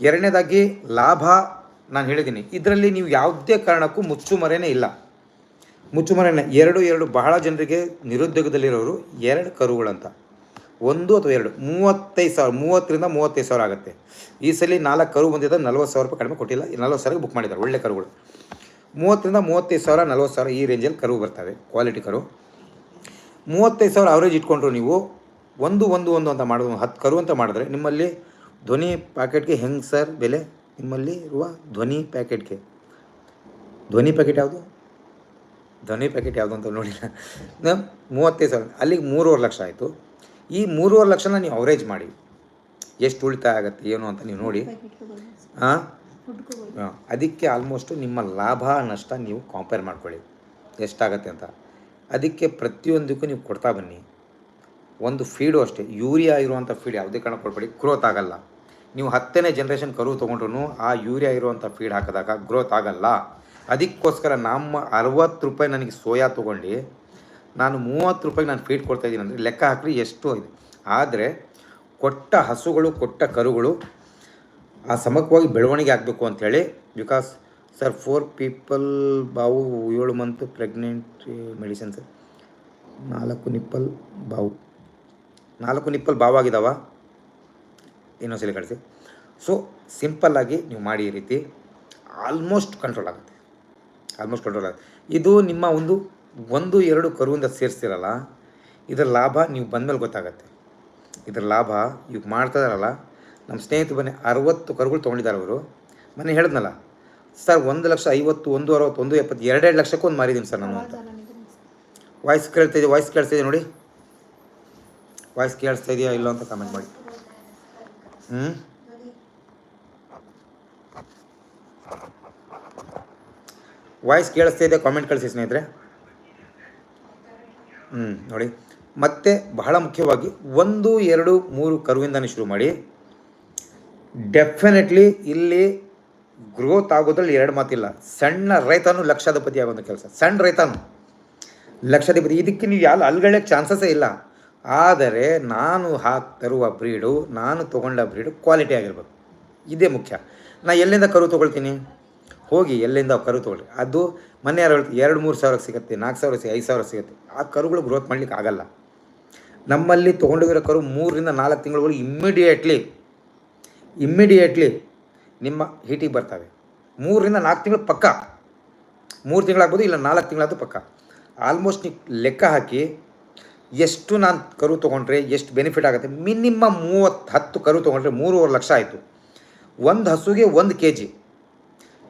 ಎರಡನೇದಾಗಿ ಲಾಭ ನಾನು ಹೇಳಿದ್ದೀನಿ ಇದರಲ್ಲಿ ನೀವು ಯಾವುದೇ ಕಾರಣಕ್ಕೂ ಮುಚ್ಚುಮರೆನೇ ಇಲ್ಲ. ಮುಚ್ಚುಮರೆನೇ ಎರಡು ಎರಡು ಬಹಳ ಜನರಿಗೆ ನಿರುದ್ಯೋಗದಲ್ಲಿರೋರು ಎರಡು ಕರುಗಳಂತ. ಒಂದು ಅಥವಾ ಎರಡು. ಮೂವತ್ತೈದು ಸಾವಿರ, ಮೂವತ್ತರಿಂದ ಮೂವತ್ತೈದು ಸಾವಿರ ಆಗುತ್ತೆ. ಈ ಸಲ ನಾಲ್ಕು ಕರು ಬಂದಿದ್ದ ನಲ್ವತ್ತು ಸಾವಿರ ರೂಪಾಯಿ ಕಡಿಮೆ ಕೊಟ್ಟಿಲ್ಲ, ನಲ್ವತ್ತು ಸಾವಿರಕ್ಕೆ ಬುಕ್ ಮಾಡಿದ್ದಾರೆ, ಒಳ್ಳೆ ಕರುಗಳು. ಮೂವತ್ತರಿಂದ ಮೂವತ್ತೈದು ಸಾವಿರ, ನಲ್ವತ್ತು ಸಾವಿರ ಈ ರೇಂಜಲ್ಲಿ ಕರು ಬರ್ತವೆ ಕ್ವಾಲಿಟಿ ಕರು. ಮೂವತ್ತೈದು ಸಾವಿರ ಅವರೇಜ್ ಇಟ್ಕೊಂಡ್ರು ನೀವು, ಒಂದು ಒಂದು ಒಂದು ಅಂತ ಮಾಡೋದು ಹತ್ತು ಕರು ಅಂತ ಮಾಡಿದ್ರೆ ನಿಮ್ಮಲ್ಲಿ ಧ್ವನಿ ಪ್ಯಾಕೆಟ್ಗೆ ಹೆಂಗೆ ಸರ್ ಬೆಲೆ? ನಿಮ್ಮಲ್ಲಿ ಇರುವ ಧ್ವನಿ ಪ್ಯಾಕೆಟ್ಗೆ. ಧ್ವನಿ ಪ್ಯಾಕೆಟ್ ಯಾವುದು? ಧ್ವನಿ ಪ್ಯಾಕೆಟ್ ಯಾವುದು ಅಂತ ನೋಡಿಲ್ಲ. ಮೂವತ್ತೈದು ಸಾವಿರ, ಅಲ್ಲಿಗೆ ಮೂರುವರೆ ಲಕ್ಷ ಆಯಿತು. ಈ ಮೂರುವರೆ ಲಕ್ಷನ ನೀವು ಅವರೇಜ್ ಮಾಡಿ. ಎಷ್ಟು ಉಳಿತಾಯ ಆಗುತ್ತೆ, ಏನು ಅಂತ ನೀವು ನೋಡಿ. ಹಾಂ, ಅದಕ್ಕೆ ಆಲ್ಮೋಸ್ಟು ನಿಮ್ಮ ಲಾಭ, ನಷ್ಟ ನೀವು ಕಂಪೇರ್ ಮಾಡ್ಕೊಳ್ಳಿ. ಎಷ್ಟಾಗತ್ತೆ ಅಂತ. ಅದಕ್ಕೆ ಪ್ರತಿಯೊಂದಕ್ಕೂ ನೀವು ಕೊಡ್ತಾ ಬನ್ನಿ. ಒಂದು ಫೀಡು ಅಷ್ಟೇ. ಯೂರಿಯಾ ಇರುವಂಥ ಫೀಡ್ ಯಾವುದೇ ಕಾರಣ ಕೊಡಬೇಡಿ. ಗ್ರೋತ್ ಆಗಲ್ಲ. ನೀವು ಹತ್ತನೇ ಜನ್ರೇಷನ್ ಕರು ತೊಗೊಂಡ್ರು ಆ ಯೂರಿಯಾ ಇರುವಂಥ ಫೀಡ್ ಹಾಕಿದಾಗ ಗ್ರೋತ್ ಆಗಲ್ಲ. ಅದಕ್ಕೋಸ್ಕರ ನಮ್ಮ ಅರವತ್ತು ರೂಪಾಯಿ ನನಗೆ ಸೋಯಾ ತೊಗೊಂಡು ನಾನು ಮೂವತ್ತು ರೂಪಾಯಿಗೆ ನಾನು ಫೀಡ್ ಕೊಡ್ತಾ ಇದ್ದೀನಿ ಅಂದರೆ ಲೆಕ್ಕ ಹಾಕ್ರಿ ಎಷ್ಟು ಇದೆ. ಆದರೆ ಕೊಟ್ಟ ಹಸುಗಳು, ಕೊಟ್ಟ ಕರುಗಳು ಆ ಸಮಕವಾಗಿ ಬೆಳವಣಿಗೆ ಆಗಬೇಕು ಅಂಥೇಳಿ ಬಿಕಾಸ್ ಸರ್ ಫೋರ್ ಪೀಪಲ್ ಬಾವು ಏಳು ಮಂತ್ ಪ್ರೆಗ್ನೆಂಟ್ ಮೆಡಿಸಿನ್ ಸರ್ ನಾಲ್ಕು ನಿಪ್ಪಲ್ ಬಾವು. ನಾಲ್ಕು ನಿಪ್ಪಲ್ ಬಾವಾಗಿದ್ದಾವ ಇನ್ನೊಂದ್ಸಲಿ ಕಳಿಸಿ ಸೊ ಸಿಂಪಲ್ಲಾಗಿ ನೀವು ಮಾಡಿ ಈ ರೀತಿ ಆಲ್ಮೋಸ್ಟ್ ಕಂಟ್ರೋಲ್ ಆಗುತ್ತೆ. ಆಲ್ಮೋಸ್ಟ್ ಕಂಟ್ರೋಲ್ ಆಗುತ್ತೆ. ಇದು ನಿಮ್ಮ ಒಂದು ಒಂದು, ಎರಡು ಕರುವಿಂದ ಸೇರಿಸ್ತಿರಲ್ಲ ಇದರ ಲಾಭ ನೀವು ಬಂದಮೇಲೆ ಗೊತ್ತಾಗತ್ತೆ. ಇದರ ಲಾಭ ಇವಾಗ ಮಾಡ್ತಾ ಇದಾರಲ್ಲ ನಮ್ಮ ಸ್ನೇಹಿತರು ಬನ್ನಿ, ಅರವತ್ತು ಕರುಗಳು ತೊಗೊಂಡಿದ್ದಾರೆ ಅವರು. ಮನೆ ಹೇಳಿದ್ನಲ್ಲ, ಸರ್, ಒಂದು ಲಕ್ಷ ಐವತ್ತು, ಒಂದು ಅರವತ್ತು, ಒಂದು ಎಪ್ಪತ್ತು, ಎರಡೆರಡು ಲಕ್ಷಕ್ಕೆ ಒಂದು ಮಾರಿದ್ದೀನಿ ಸರ್ ನಾನು ಅಂತ. ವಾಯ್ಸ್ ಕೇಳ್ತಾ ವಾಯ್ಸ್ ಕೇಳಿಸ್ತಾ ನೋಡಿ. ವಾಯ್ಸ್ ಕೇಳಿಸ್ತಾ ಇದೆಯಾ ಇಲ್ಲ ಅಂತ ಕಮೆಂಟ್ ಮಾಡಿ. ಹ್ಞೂ ವಾಯ್ಸ್ ಕೇಳಿಸ್ತಾ ಇದೆ ಕಾಮೆಂಟ್ ಕಳಿಸಿ ಸ್ನೇಹಿತರೆ. ಹ್ಞೂ ನೋಡಿ. ಮತ್ತೆ ಬಹಳ ಮುಖ್ಯವಾಗಿ ಒಂದು, ಎರಡು, ಮೂರು ಕರುವಿಂದನೇ ಶುರು ಮಾಡಿ. ಡೆಫಿನೆಟ್ಲಿ ಇಲ್ಲಿ ಗ್ರೋತ್ ಆಗೋದ್ರಲ್ಲಿ ಎರಡು ಮಾತಿಲ್ಲ. ಸಣ್ಣ ರೈತನು ಲಕ್ಷಾಧಿಪತಿ ಆಗೋದು ಕೆಲಸ. ಸಣ್ಣ ರೈತನು ಲಕ್ಷಾಧಿಪತಿ. ಇದಕ್ಕೆ ನೀವು ಯಾವ ಅಲ್ಗಳಕ್ಕೆ ಚಾನ್ಸಸ್ಸೇ ಇಲ್ಲ. ಆದರೆ ನಾನು ಹಾಕಿ ತರುವ ಬ್ರೀಡು ನಾನು ತೊಗೊಂಡ ಬ್ರೀಡು ಕ್ವಾಲಿಟಿ ಆಗಿರ್ಬೇಕು. ಇದೇ ಮುಖ್ಯ. ನಾ ಎಲ್ಲಿಂದ ಕರು ತೊಗೊಳ್ತೀನಿ? ಹೋಗಿ ಎಲ್ಲಿಂದ ಕರು ತೊಗೊಳ್ಳಿ. ಅದು ಮೊನ್ನೆ ಯಾರು ಹೇಳ್ತೀವಿ ಎರಡು ಮೂರು ಸಾವಿರಕ್ಕೆ ಸಿಗುತ್ತೆ, ನಾಲ್ಕು ಸಾವಿರ ಸಿಗುತ್ತೆ ಐದು ಸಾವಿರ ಸಿಗುತ್ತೆ. ಆ ಕರುಗಳು ಗ್ರೋತ್ ಮಾಡ್ಲಿಕ್ಕೆ ಆಗಲ್ಲ. ನಮ್ಮಲ್ಲಿ ತೊಗೊಂಡಿರೋ ಕರು ಮೂರರಿಂದ ನಾಲ್ಕು ತಿಂಗಳುಗಳು ಇಮ್ಮಿಡಿಯೇಟ್ಲಿ ಇಮ್ಮಿಡಿಯೇಟ್ಲಿ ನಿಮ್ಮ ಹೀಟಿಗೆ ಬರ್ತವೆ. ಮೂರರಿಂದ ನಾಲ್ಕು ತಿಂಗಳು ಪಕ್ಕ. ಮೂರು ತಿಂಗಳಾಗ್ಬೋದು ಇಲ್ಲ ನಾಲ್ಕು ತಿಂಗಳಾದರೂ ಪಕ್ಕ. ಆಲ್ಮೋಸ್ಟ್ ನೀವು ಲೆಕ್ಕ ಹಾಕಿ ಎಷ್ಟು ನಾನು ಕರು ತೊಗೊಂಡ್ರೆ ಎಷ್ಟು ಬೆನಿಫಿಟ್ ಆಗುತ್ತೆ? ಮಿನಿಮಮ್ ಮೂವತ್ತು ಹತ್ತು ಕರು ತೊಗೊಂಡ್ರೆ ಮೂರುವರೆ ಲಕ್ಷ ಆಯಿತು. ಒಂದು ಹಸುಗೆ ಒಂದು ಕೆ ಜಿ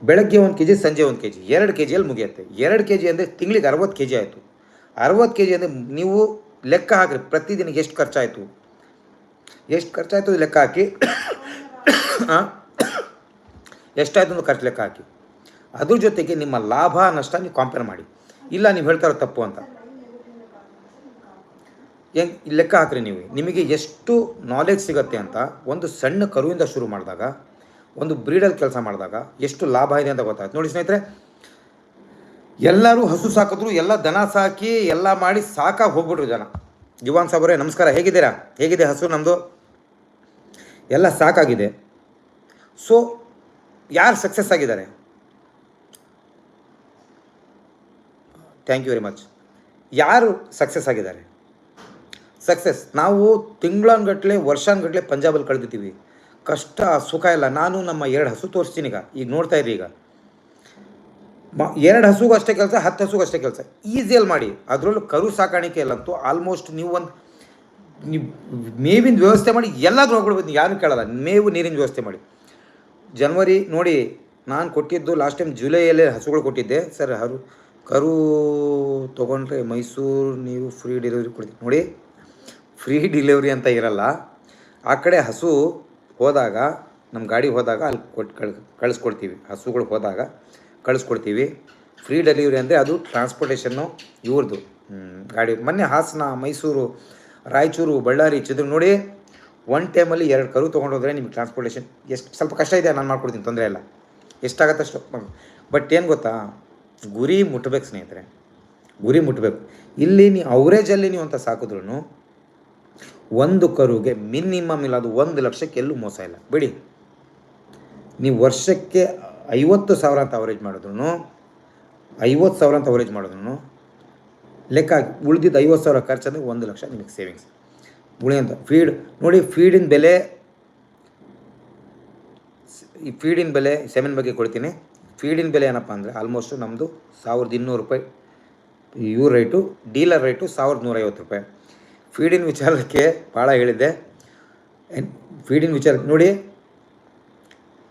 ಬೆಳಗ್ಗೆ ಒಂದು ಕೆ ಜಿ ಸಂಜೆ ಒಂದು ಕೆ ಜಿ ಎರಡು ಕೆ ಜಿಯಲ್ಲಿ ಮುಗಿಯುತ್ತೆ. ಎರಡು ಕೆ ಜಿ ಅಂದರೆ ತಿಂಗಳಿಗೆ ಅರವತ್ತು ಕೆ ಜಿ ಆಯಿತು. ಅರವತ್ತು ಕೆ ಜಿ ಅಂದರೆ ನೀವು ಲೆಕ್ಕ ಹಾಕಿರಿ. ಪ್ರತಿದಿನ ಎಷ್ಟು ಖರ್ಚಾಯಿತು? ಎಷ್ಟು ಖರ್ಚಾಯಿತು ಲೆಕ್ಕ ಹಾಕಿ? ಎಷ್ಟಾಯ್ತು ಅಂತ ಖರ್ಚು ಲೆಕ್ಕ ಹಾಕಿ. ಅದ್ರ ಜೊತೆಗೆ ನಿಮ್ಮ ಲಾಭ, ನಷ್ಟ ನೀವು ಕಾಂಪೇರ್ ಮಾಡಿ. ಇಲ್ಲ, ನೀವು ಹೇಳ್ತಾರೋ ತಪ್ಪು ಅಂತ. ಹೆಂಗೆ ಲೆಕ್ಕ ಹಾಕ್ರಿ ನೀವು? ನಿಮಗೆ ಎಷ್ಟು ನಾಲೆಜ್ ಸಿಗುತ್ತೆ ಅಂತ ಒಂದು ಸಣ್ಣ ಕರುವಿಂದ ಶುರು ಮಾಡಿದಾಗ, ಒಂದು ಬ್ರೀಡಲ್ಲಿ ಕೆಲಸ ಮಾಡಿದಾಗ ಎಷ್ಟು ಲಾಭ ಇದೆ ಅಂತ ಗೊತ್ತಾಯ್ತು. ನೋಡಿ ಸ್ನೇಹಿತರೆ, ಎಲ್ಲರೂ ಹಸು ಸಾಕಿದ್ರು, ಎಲ್ಲ ದನ ಸಾಕಿ, ಎಲ್ಲ ಮಾಡಿ ಸಾಕಾಗಿ ಹೋಗ್ಬಿಟ್ರು ಜನ. ಯುವಾನ್ ಸಾಬ್ರೆ ನಮಸ್ಕಾರ. ಹೇಗಿದ್ದೀರಾ? ಹೇಗಿದೆ ಹಸು ನಮ್ಮದು ಎಲ್ಲ ಸಾಕಾಗಿದೆ. ಸೊ ಯಾರು ಸಕ್ಸಸ್ ಆಗಿದ್ದಾರೆ? ಥ್ಯಾಂಕ್ ಯು ವೆರಿ ಮಚ್ ಯಾರು ಸಕ್ಸಸ್ ಆಗಿದ್ದಾರೆ? ಸಕ್ಸಸ್ ನಾವು ತಿಂಗಳನ್ಗಟ್ಲೆ, ವರ್ಷಾನ್ಗಟ್ಲೆ ಪಂಜಾಬಲ್ಲಿ ಕಳೆದಿದ್ದೀವಿ. ಕಷ್ಟ, ಸುಖ ಇಲ್ಲ ನಾನು ನಮ್ಮ ಎರಡು ಹಸು ತೋರಿಸ್ತೀನಿ ಈಗ. ಈಗ ನೋಡ್ತಾ ಇರಿ ಈಗ. ಎರಡು ಹಸುಗೂ ಅಷ್ಟೇ ಕೆಲಸ, ಹತ್ತು ಹಸುಗೂ ಅಷ್ಟೇ ಕೆಲಸ. ಈಸಿಯಲ್ಲಿ ಮಾಡಿ. ಅದರಲ್ಲೂ ಕರು ಸಾಕಾಣಿಕೆ ಇಲ್ಲಂತೂ ಆಲ್ಮೋಸ್ಟ್ ನೀವು ಒಂದು ನೀವು, ಮೇವಿನ ವ್ಯವಸ್ಥೆ ಮಾಡಿ ಎಲ್ಲಾದರೂ ಹೋಗ್ಬಿಡ್ಬೋದು ಯಾರು ಕೇಳಲ್ಲ. ಮೇವು, ನೀರಿನ ವ್ಯವಸ್ಥೆ ಮಾಡಿ. ಜನ್ವರಿ ನೋಡಿ, ನಾನು ಕೊಟ್ಟಿದ್ದು ಲಾಸ್ಟ್ ಟೈಮ್ ಜುಲೈಯಲ್ಲೇ ಹಸುಗಳು ಕೊಟ್ಟಿದ್ದೆ. ಸರ್, ಹರು, ಕರು ತೊಗೊಂಡ್ರೆ ಮೈಸೂರು ನೀವು ಫ್ರೀ ಡೆಲಿವರಿ ಕೊಡ್ತೀವಿ ನೋಡಿ. ಫ್ರೀ ಡಿಲಿವರಿ ಅಂತ ಇರಲ್ಲ. ಆ ಕಡೆ ಹಸು ಹೋದಾಗ ನಮ್ಮ ಗಾಡಿ ಹೋದಾಗ ಅಲ್ಲಿ ಕೊಟ್ಟು ಕಳ್, ಕಳಿಸ್ಕೊಡ್ತೀವಿ. ಹಸುಗಳು ಹೋದಾಗ ಕಳಿಸ್ಕೊಡ್ತೀವಿ. ಫ್ರೀ ಡೆಲಿವರಿ ಅಂದರೆ ಅದು ಟ್ರಾನ್ಸ್ಪೋರ್ಟೇಷನ್ನು ಇವ್ರದ್ದು ಗಾಡಿ ಮೊನ್ನೆ ಹಾಸನ, ಮೈಸೂರು, ರಾಯಚೂರು, ಬಳ್ಳಾರಿ ಚಿತ್ರ ನೋಡಿ ಒನ್ ಟೈಮಲ್ಲಿ ಎರಡು ಕರು ತೊಗೊಂಡೋದ್ರೆ ನಿಮ್ಗೆ ಟ್ರಾನ್ಸ್ಪೋರ್ಟೇಷನ್ ಎಷ್ಟು, ಸ್ವಲ್ಪ ಕಷ್ಟ ಇದೆ, ನಾನು ಮಾಡ್ಕೊಡ್ತೀನಿ, ತೊಂದರೆ ಇಲ್ಲ. ಎಷ್ಟಾಗತ್ತಷ್ಟು ಬಟ್ ಏನು ಗೊತ್ತಾ? ಗುರಿ ಮುಟ್ಟಬೇಕು ಸ್ನೇಹಿತರೆ. ಗುರಿ ಮುಟ್ಟಬೇಕು ಇಲ್ಲಿ ನೀವು ಅವರೇಜಲ್ಲಿ ನೀವು ಅಂತ ಸಾಕಿದ್ರು ಒಂದು ಕರುಗೆ ಮಿನಿಮಮ್ ಇಲ್ಲ ಅದು ಒಂದು ಲಕ್ಷಕ್ಕೆ ಎಲ್ಲೂ ಮೋಸ ಇಲ್ಲ. ಬಿಡಿ. ನೀವು ವರ್ಷಕ್ಕೆ ಐವತ್ತು ಸಾವಿರ ಅಂತ ಅವರೇಜ್ ಮಾಡಿದ್ರು ಐವತ್ತು ಸಾವಿರ ಅಂತ ಅವರೇಜ್ ಮಾಡಿದ್ರು ಲೆಕ್ಕ ಉಳಿದಿದ್ದು ಐವತ್ತು ಸಾವಿರ ಖರ್ಚಂದರೆ ಒಂದು ಲಕ್ಷ ನಿಮಗೆ ಸೇವಿಂಗ್ಸ್ ಉಳಿಯಂತ ಫೀಡ್ ನೋಡಿ ಫೀಡಿನ ಬೆಲೆ, ಈ ಫೀಡಿನ ಬೆಲೆ ಸೆಮೆನ್ ಬಗ್ಗೆ ಕೊಡ್ತೀನಿ. ಫೀಡಿನ ಬೆಲೆ ಏನಪ್ಪ ಅಂದರೆ ಆಲ್ಮೋಸ್ಟು ನಮ್ಮದು ಸಾವಿರದ ಇನ್ನೂರು ರೂಪಾಯಿ. ಇವ್ರ ರೇಟು ಡೀಲರ್ ರೇಟು ಸಾವಿರದ ನೂರೈವತ್ತು ರೂಪಾಯಿ. ಫೀಡಿನ ವಿಚಾರಕ್ಕೆ ಭಾಳ ಹೇಳಿದ್ದೆ. ಫೀಡಿನ ವಿಚಾರ, ನೋಡಿ.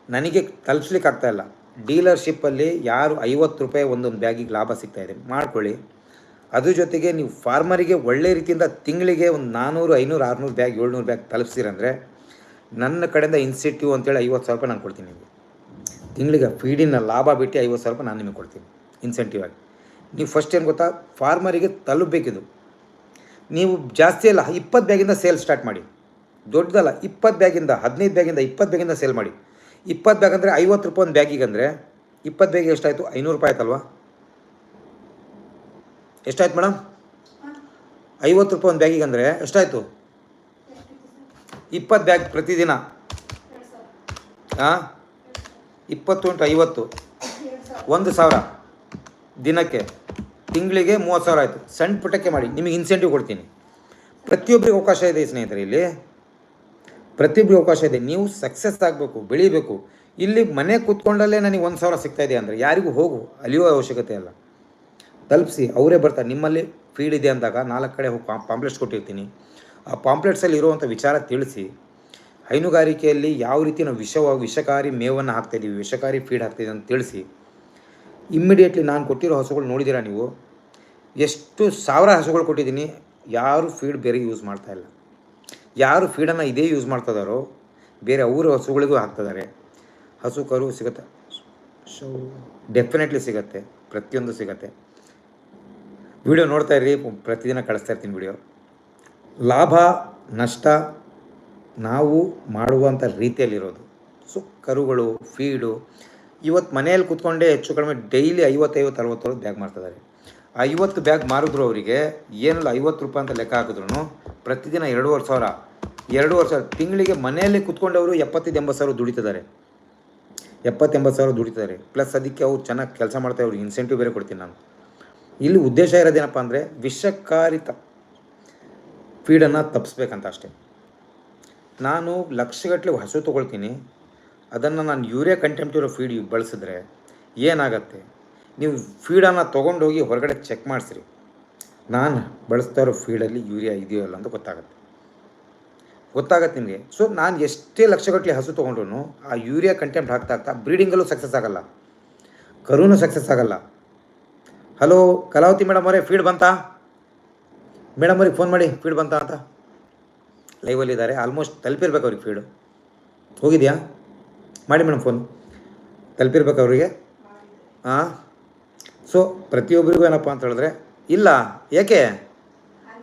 ನನಗೆ ತಲುಪಿಸ್ಲಿಕ್ಕೆ ಆಗ್ತಾಯಿಲ್ಲ ಡೀಲರ್ಶಿಪ್ಪಲ್ಲಿ ಯಾರು ಐವತ್ತು ರೂಪಾಯಿ ಒಂದೊಂದು ಬ್ಯಾಗಿಗೆ ಲಾಭ ಸಿಗ್ತಾಯಿದೆ ಮಾಡ್ಕೊಳ್ಳಿ. ಅದ್ರ ಜೊತೆಗೆ ನೀವು ಫಾರ್ಮರಿಗೆ ಒಳ್ಳೆ ರೀತಿಯಿಂದ ತಿಂಗಳಿಗೆ ಒಂದು ನಾನ್ನೂರು ಐನೂರು, ಆರುನೂರು ಬ್ಯಾಗ್, ಏಳ್ನೂರು ಬ್ಯಾಗ್ ತಲುಪಿಸಿರಂದರೆ ನನ್ನ ಕಡೆಯಿಂದ ಇನ್ಸೆಂಟಿವ್ ಅಂತೇಳಿ ಐವತ್ತು ಸಾವಿರ ರೂಪಾಯಿ ನಾನು ಕೊಡ್ತೀನಿ ನಿಮಗೆ. ತಿಂಗಳಿಗೆ ಫೀಡಿನ ಲಾಭ ಬಿಟ್ಟು ಐವತ್ತು ಸಾವಿರ ರೂಪಾಯಿ ನಾನು ನಿಮಗೆ ಕೊಡ್ತೀನಿ, ಇನ್ಸೆಂಟಿವ್ ಆಗಿ. ನೀವು ಫಸ್ಟ್ ಏನು ಗೊತ್ತಾ? ಫಾರ್ಮರಿಗೆ ತಲುಪಬೇಕಿದು. ನೀವು ಜಾಸ್ತಿ ಅಲ್ಲ, ಇಪ್ಪತ್ತು ಬ್ಯಾಗಿಂದ ಸೇಲ್ ಸ್ಟಾರ್ಟ್ ಮಾಡಿ. ದೊಡ್ಡದಲ್ಲ, ಇಪ್ಪತ್ತು ಬ್ಯಾಗಿಂದ, ಹದಿನೈದು ಬ್ಯಾಗಿಂದ, ಇಪ್ಪತ್ತು ಬ್ಯಾಗಿಂದ ಸೇಲ್ ಮಾಡಿ. ಇಪ್ಪತ್ತು ಬ್ಯಾಗ್ ಅಂದರೆ ಐವತ್ತು ರೂಪಾಯಿ ಒಂದು ಬ್ಯಾಗಿಗೆ ಅಂದರೆ, ಇಪ್ಪತ್ತು ಬ್ಯಾಗಿಗೆ ಎಷ್ಟಾಯಿತು? ಐನೂರು ರೂಪಾಯಿ ಆಯ್ತಲ್ವಾ? ಎಷ್ಟಾಯ್ತು ಮೇಡಮ್? ಐವತ್ತು ರೂಪಾಯಿ ಒಂದು ಬ್ಯಾಗಿಗೆ ಅಂದರೆ ಎಷ್ಟಾಯಿತು? ಇಪ್ಪತ್ತು ಬ್ಯಾಗ್ ಪ್ರತಿದಿನ. ಹಾಂ ಇಪ್ಪತ್ತು ಇಂಟು ಐವತ್ತು. ಒಂದು ಸಾವಿರ. ದಿನಕ್ಕೆ. ತಿಂಗಳಿಗೆ ಮೂವತ್ತು ಸಾವಿರ ಆಯಿತು. ಸಣ್ಣ ಪುಟಕ್ಕೆ ಮಾಡಿ, ನಿಮಗೆ ಇನ್ಸೆಂಟಿವ್ ಕೊಡ್ತೀನಿ. ಪ್ರತಿಯೊಬ್ಬರಿಗೆ ಅವಕಾಶ ಇದೆ ಸ್ನೇಹಿತರೆ ಇಲ್ಲಿ. ಪ್ರತಿಯೊಬ್ಬರಿಗೆ ಅವಕಾಶ ಇದೆ. ನೀವು ಸಕ್ಸಸ್ ಆಗಬೇಕು, ಬೆಳಿಬೇಕು. ಇಲ್ಲಿ ಮನೆ ಕೂತ್ಕೊಂಡಲ್ಲೇ ನನಗೆ ಒಂದು ಸಾವಿರ ಸಿಗ್ತಾ ಇದೆ ಅಂದರೆ ಯಾರಿಗೂ ಹೋಗು ಅಲಿಯೋ ಅವಶ್ಯಕತೆ ಇಲ್ಲ. ತಲುಪಿಸಿ, ಅವರೇ ಬರ್ತಾರೆ. ನಿಮ್ಮಲ್ಲಿ ಫೀಡ್ ಇದೆ ಅಂದಾಗ ನಾಲ್ಕು ಕಡೆ ಹೋಗಿ ಪಾಂಪ್ಲೆಟ್ಸ್ ಕೊಟ್ಟಿರ್ತೀನಿ. ಆ ಪಾಂಪ್ಲೆಟ್ಸಲ್ಲಿ ಇರುವಂಥ ವಿಚಾರ ತಿಳಿಸಿ. ಹೈನುಗಾರಿಕೆಯಲ್ಲಿ ಯಾವ ರೀತಿ ನಾವು ವಿಷ ವಿಷಕಾರಿ ಮೇವನ್ನು ಹಾಕ್ತಾಯಿದ್ದೀವಿ ವಿಷಕಾರಿ ಫೀಡ್ ಹಾಕ್ತಾಯಿದ್ದೀವಿ ಅಂತ ತಿಳಿಸಿ. ಇಮ್ಮಿಡಿಯೇಟ್ಲಿ ನಾನು ಕೊಟ್ಟಿರೋ ಹಸುಗಳು ನೋಡಿದ್ದೀರಾ ನೀವು? ಎಷ್ಟು ಸಾವಿರ ಹಸುಗಳು ಕೊಟ್ಟಿದ್ದೀನಿ. ಯಾರು ಫೀಡ್ ಬೇರೆ ಯೂಸ್ ಮಾಡ್ತಾ ಇಲ್ಲ. ಯಾರು ಫೀಡನ್ನು ಇದೇ ಯೂಸ್ ಮಾಡ್ತಾಯಿದಾರೋ ಬೇರೆ ಅವರು ಹಸುಗಳಿಗೂ ಹಾಕ್ತಿದ್ದಾರೆ ಹಸು ಕರು ಸಿಗುತ್ತೆ. ಸೊ ಡೆಫಿನೆಟ್ಲಿ ಸಿಗುತ್ತೆ. ಪ್ರತಿಯೊಂದು ಸಿಗುತ್ತೆ. ವಿಡಿಯೋ ನೋಡ್ತಾ ಇರಿ ಪ್ರತಿದಿನ ಕಳಿಸ್ತಾ ಇರ್ತೀನಿ ವಿಡಿಯೋ ಲಾಭ ನಷ್ಟ ನಾವು ಮಾಡುವಂಥ ರೀತಿಯಲ್ಲಿರೋದು. ಸೊ ಕರುಗಳು ಫೀಡು ಇವತ್ತು ಮನೆಯಲ್ಲಿ ಕೂತ್ಕೊಂಡೇ ಹೆಚ್ಚು ಕಡಿಮೆ ಡೈಲಿ ಐವತ್ತೈವತ್ತು ಅರವತ್ತು ಬ್ಯಾಗ್ ಮಾರ್ತಿದ್ದಾರೆ. ಐವತ್ತು ಬ್ಯಾಗ್ ಮಾರಿದ್ರು ಅವರಿಗೆ ಏನಲ್ಲ, ಐವತ್ತು ರೂಪಾಯಿ ಅಂತ ಲೆಕ್ಕ ಹಾಕಿದ್ರು ಪ್ರತಿದಿನ ಎರಡೂವರೆ ಸಾವಿರ ಎರಡೂವರೆ ಸಾವಿರ ತಿಂಗಳಿಗೆ ಮನೆಯಲ್ಲಿ ಕೂತ್ಕೊಂಡವರು ಎಪ್ಪತ್ತೈದು, ಎಂಬತ್ತು ಸಾವಿರ ದುಡಿತಿದ್ದಾರೆ. ಎಪ್ಪತ್ತೆಂಬತ್ತು ಸಾವಿರ ದುಡಿತಿದ್ದಾರೆ. ಪ್ಲಸ್ ಅದಕ್ಕೆ ಅವ್ರು ಚೆನ್ನಾಗಿ ಕೆಲಸ ಮಾಡ್ತಾರೆ, ಅವ್ರಿಗೆ ಇನ್ಸೆಂಟಿವ್ ಬೇರೆ ಕೊಡ್ತೀನಿ ನಾನು. ಇಲ್ಲಿ ಉದ್ದೇಶ ಇರೋದೇನಪ್ಪ ಅಂದರೆ ವಿಷಕಾರಿತ ಫೀಡನ್ನು ತಪ್ಪಿಸ್ಬೇಕಂತ ಅಷ್ಟೇ. ನಾನು ಲಕ್ಷಗಟ್ಟಲೆ ಹಸು ತೊಗೊಳ್ತೀನಿ. ಅದನ್ನು ನಾನು ಯೂರಿಯಾ ಇರೋ ಫೀಡ್ ಬಳಸಿದ್ರೆ ಏನಾಗತ್ತೆ? ನೀವು ಫೀಡನ್ನು ತೊಗೊಂಡೋಗಿ ಹೊರಗಡೆ ಚೆಕ್ ಮಾಡಿಸ್ರಿ. ನಾನು ಬಳಸ್ತಾ ಇರೋ ಫೀಡಲ್ಲಿ ಯೂರಿಯಾ ಇದೆಯೋ ಇಲ್ಲ ಅಂತ ಗೊತ್ತಾಗುತ್ತೆ. ಗೊತ್ತಾಗತ್ತೆ ನಿಮಗೆ. ಸೊ ನಾನು ಎಷ್ಟೇ ಲಕ್ಷಗಟ್ಟಲೆ ಹಸು ತೊಗೊಂಡ್ರು ಆ ಯೂರಿಯಾ ಕಂಟೆಂಟ್ ಹಾಕ್ತಾ ಹಾಕ್ತಾ ಬ್ರೀಡಿಂಗಲ್ಲೂ ಸಕ್ಸಸ್ ಆಗಲ್ಲ. ಕರುನೂ ಸಕ್ಸಸ್ ಆಗಲ್ಲ. ಹಲೋ ಕಲಾವತಿ ಮೇಡಮ್ ಅವರೇ ಫೀಡ್ ಬಂತಾ? ಮೇಡಮ್ ಅವ್ರಿಗೆ ಫೋನ್ ಮಾಡಿ ಫೀಡ್ ಬಂತಾ ಅಂತ? ಲೈವಲ್ಲಿದ್ದಾರೆ ಆಲ್ಮೋಸ್ಟ್ ತಲುಪಿರ್ಬೇಕು ಅವ್ರಿಗೆ ಫೀಡು ಹೋಗಿದೆಯಾ? ಮಾಡಿ ಮೇಡಮ್ ಫೋನ್. ತಲುಪಿರ್ಬೇಕು ಅವರಿಗೆ. ಹಾಂ ಸೊ ಪ್ರತಿಯೊಬ್ಬರಿಗೂ ಏನಪ್ಪ ಅಂತ ಹೇಳಿದ್ರೆ, ಇಲ್ಲ, ಏಕೆ?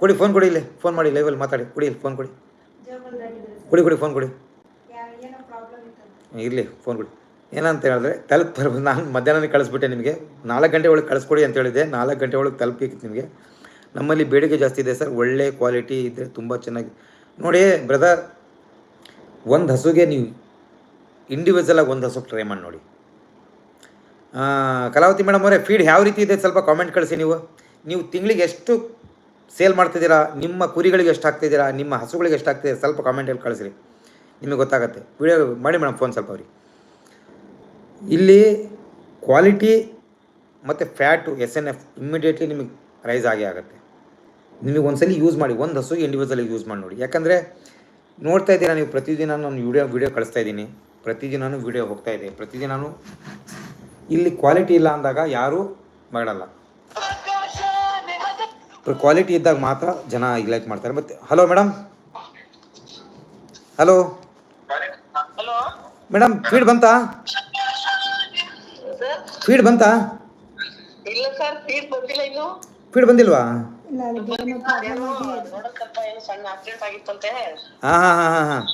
ಕೊಡಿ, ಫೋನ್ ಕೊಡಿ ಇಲ್ಲಿ. ಫೋನ್ ಮಾಡಿ ಲೈವಲ್ಲಿ ಮಾತಾಡಿ. ಕೊಡಿ ಇಲ್ಲಿ, ಫೋನ್ ಕೊಡಿ. ಕೊಡಿ ಕೊಡಿ, ಫೋನ್ ಕೊಡಿ. ಇರಲಿ, ಫೋನ್ ಕೊಡಿ. ಏನಂತ ಹೇಳಿದ್ರೆ, ತಲುಪ [laughs] ನಾನು ಮಧ್ಯಾಹ್ನ ಕಳಿಸ್ಬಿಟ್ಟೆ ನಿಮಗೆ. ನಾಲ್ಕು ಗಂಟೆ ಒಳಗೆ ಕಳಿಸ್ಕೊಡಿ ಅಂತ ಹೇಳಿದೆ ನಾಲ್ಕು ಗಂಟೆ ಒಳಗೆ ತಲುಪಿತ್ತು ನಿಮಗೆ. ನಮ್ಮಲ್ಲಿ ಬೇಡಿಕೆ ಜಾಸ್ತಿ ಇದೆ ಸರ್. ಒಳ್ಳೆ ಕ್ವಾಲಿಟಿ ಇದ್ದರೆ ತುಂಬ ಚೆನ್ನಾಗಿ ನೋಡಿ ಬ್ರದರ್ ಒಂದು ಹಸುಗೆ ನೀವು ಇಂಡಿವಿಜುವಲಾಗಿ ಒಂದು ಹಸುಗೆ ಟ್ರೈ ಮಾಡಿ ನೋಡಿ. ಕಲಾವತಿ ಮೇಡಮ್ ಅವರೇ ಫೀಡ್ ಯಾವ ರೀತಿ ಇದೆ ಸ್ವಲ್ಪ ಕಾಮೆಂಟ್ ಕಳಿಸಿ ನೀವು. ನೀವು ತಿಂಗಳಿಗೆ ಎಷ್ಟು ಸೇಲ್ ಮಾಡ್ತಿದ್ದೀರಾ? ನಿಮ್ಮ ಕುರಿಗಳಿಗೆ ಎಷ್ಟು ಹಾಕ್ತಿದ್ದೀರಾ? ನಿಮ್ಮ ಹಸುಗಳಿಗೆ ಎಷ್ಟು ಹಾಕ್ತಿದ್ದೀರಾ? ಸ್ವಲ್ಪ ಕಾಮೆಂಟಲ್ಲಿ ಕಳಿಸ್ರಿ. ನಿಮಗೆ ಗೊತ್ತಾಗುತ್ತೆ. ವಿಡಿಯೋ ಮಾಡಿ ಮೇಡಮ್ ಫೋನ್ ಸ್ವಲ್ಪ ಅವ್ರಿ ಇಲ್ಲಿ ಕ್ವಾಲಿಟಿ ಮತ್ತು fat S N F immediately ನಿಮಗೆ ರೈಸ್ ಆಗೇ ಆಗುತ್ತೆ. ನಿಮಗೆ ಒಂದ್ಸಲಿ ಯೂಸ್ ಮಾಡಿ, ಒಂದು ಹಸು ಇಂಡಿವಿಜುವಲ್ ಯೂಸ್ ಮಾಡಿ ನೋಡಿ. ಯಾಕಂದರೆ ನೋಡ್ತಾ ಇದ್ದೀರಾ ನೀವು, ಪ್ರತಿದಿನ ನಾನು ವಿಡಿಯೋ ವಿಡಿಯೋ ಕಳಿಸ್ತಾ ಇದ್ದೀನಿ. ಪ್ರತಿದಿನನೂ ವಿಡಿಯೋ ಹೋಗ್ತಾ ಇದೆ ಪ್ರತಿದಿನಾನು ಇಲ್ಲಿ ಕ್ವಾಲಿಟಿ ಇಲ್ಲ ಅಂದಾಗ ಯಾರೂ ಮಾಡಲ್ಲ. ಕ್ವಾಲಿಟಿ ಇದ್ದಾಗ ಮಾತ್ರ ಜನ ಲೈಕ್ ಮಾಡ್ತಾರೆ. ಮತ್ತೆ hello madam hello hello madam feed ಬಂತಾ? ಸರ್ ಫೀಡ್ ಬಂತಾ? ಇಲ್ಲ ಸರ್ ಸೀಟ್ ಬಂದಿಲ್ಲ ಇನ್ನು. ಫೀಡ್ ಬಂದಿಲ್ವಾ? ಹಾಂ ಹಾಂ ಹಾಂ ಹಾಂ.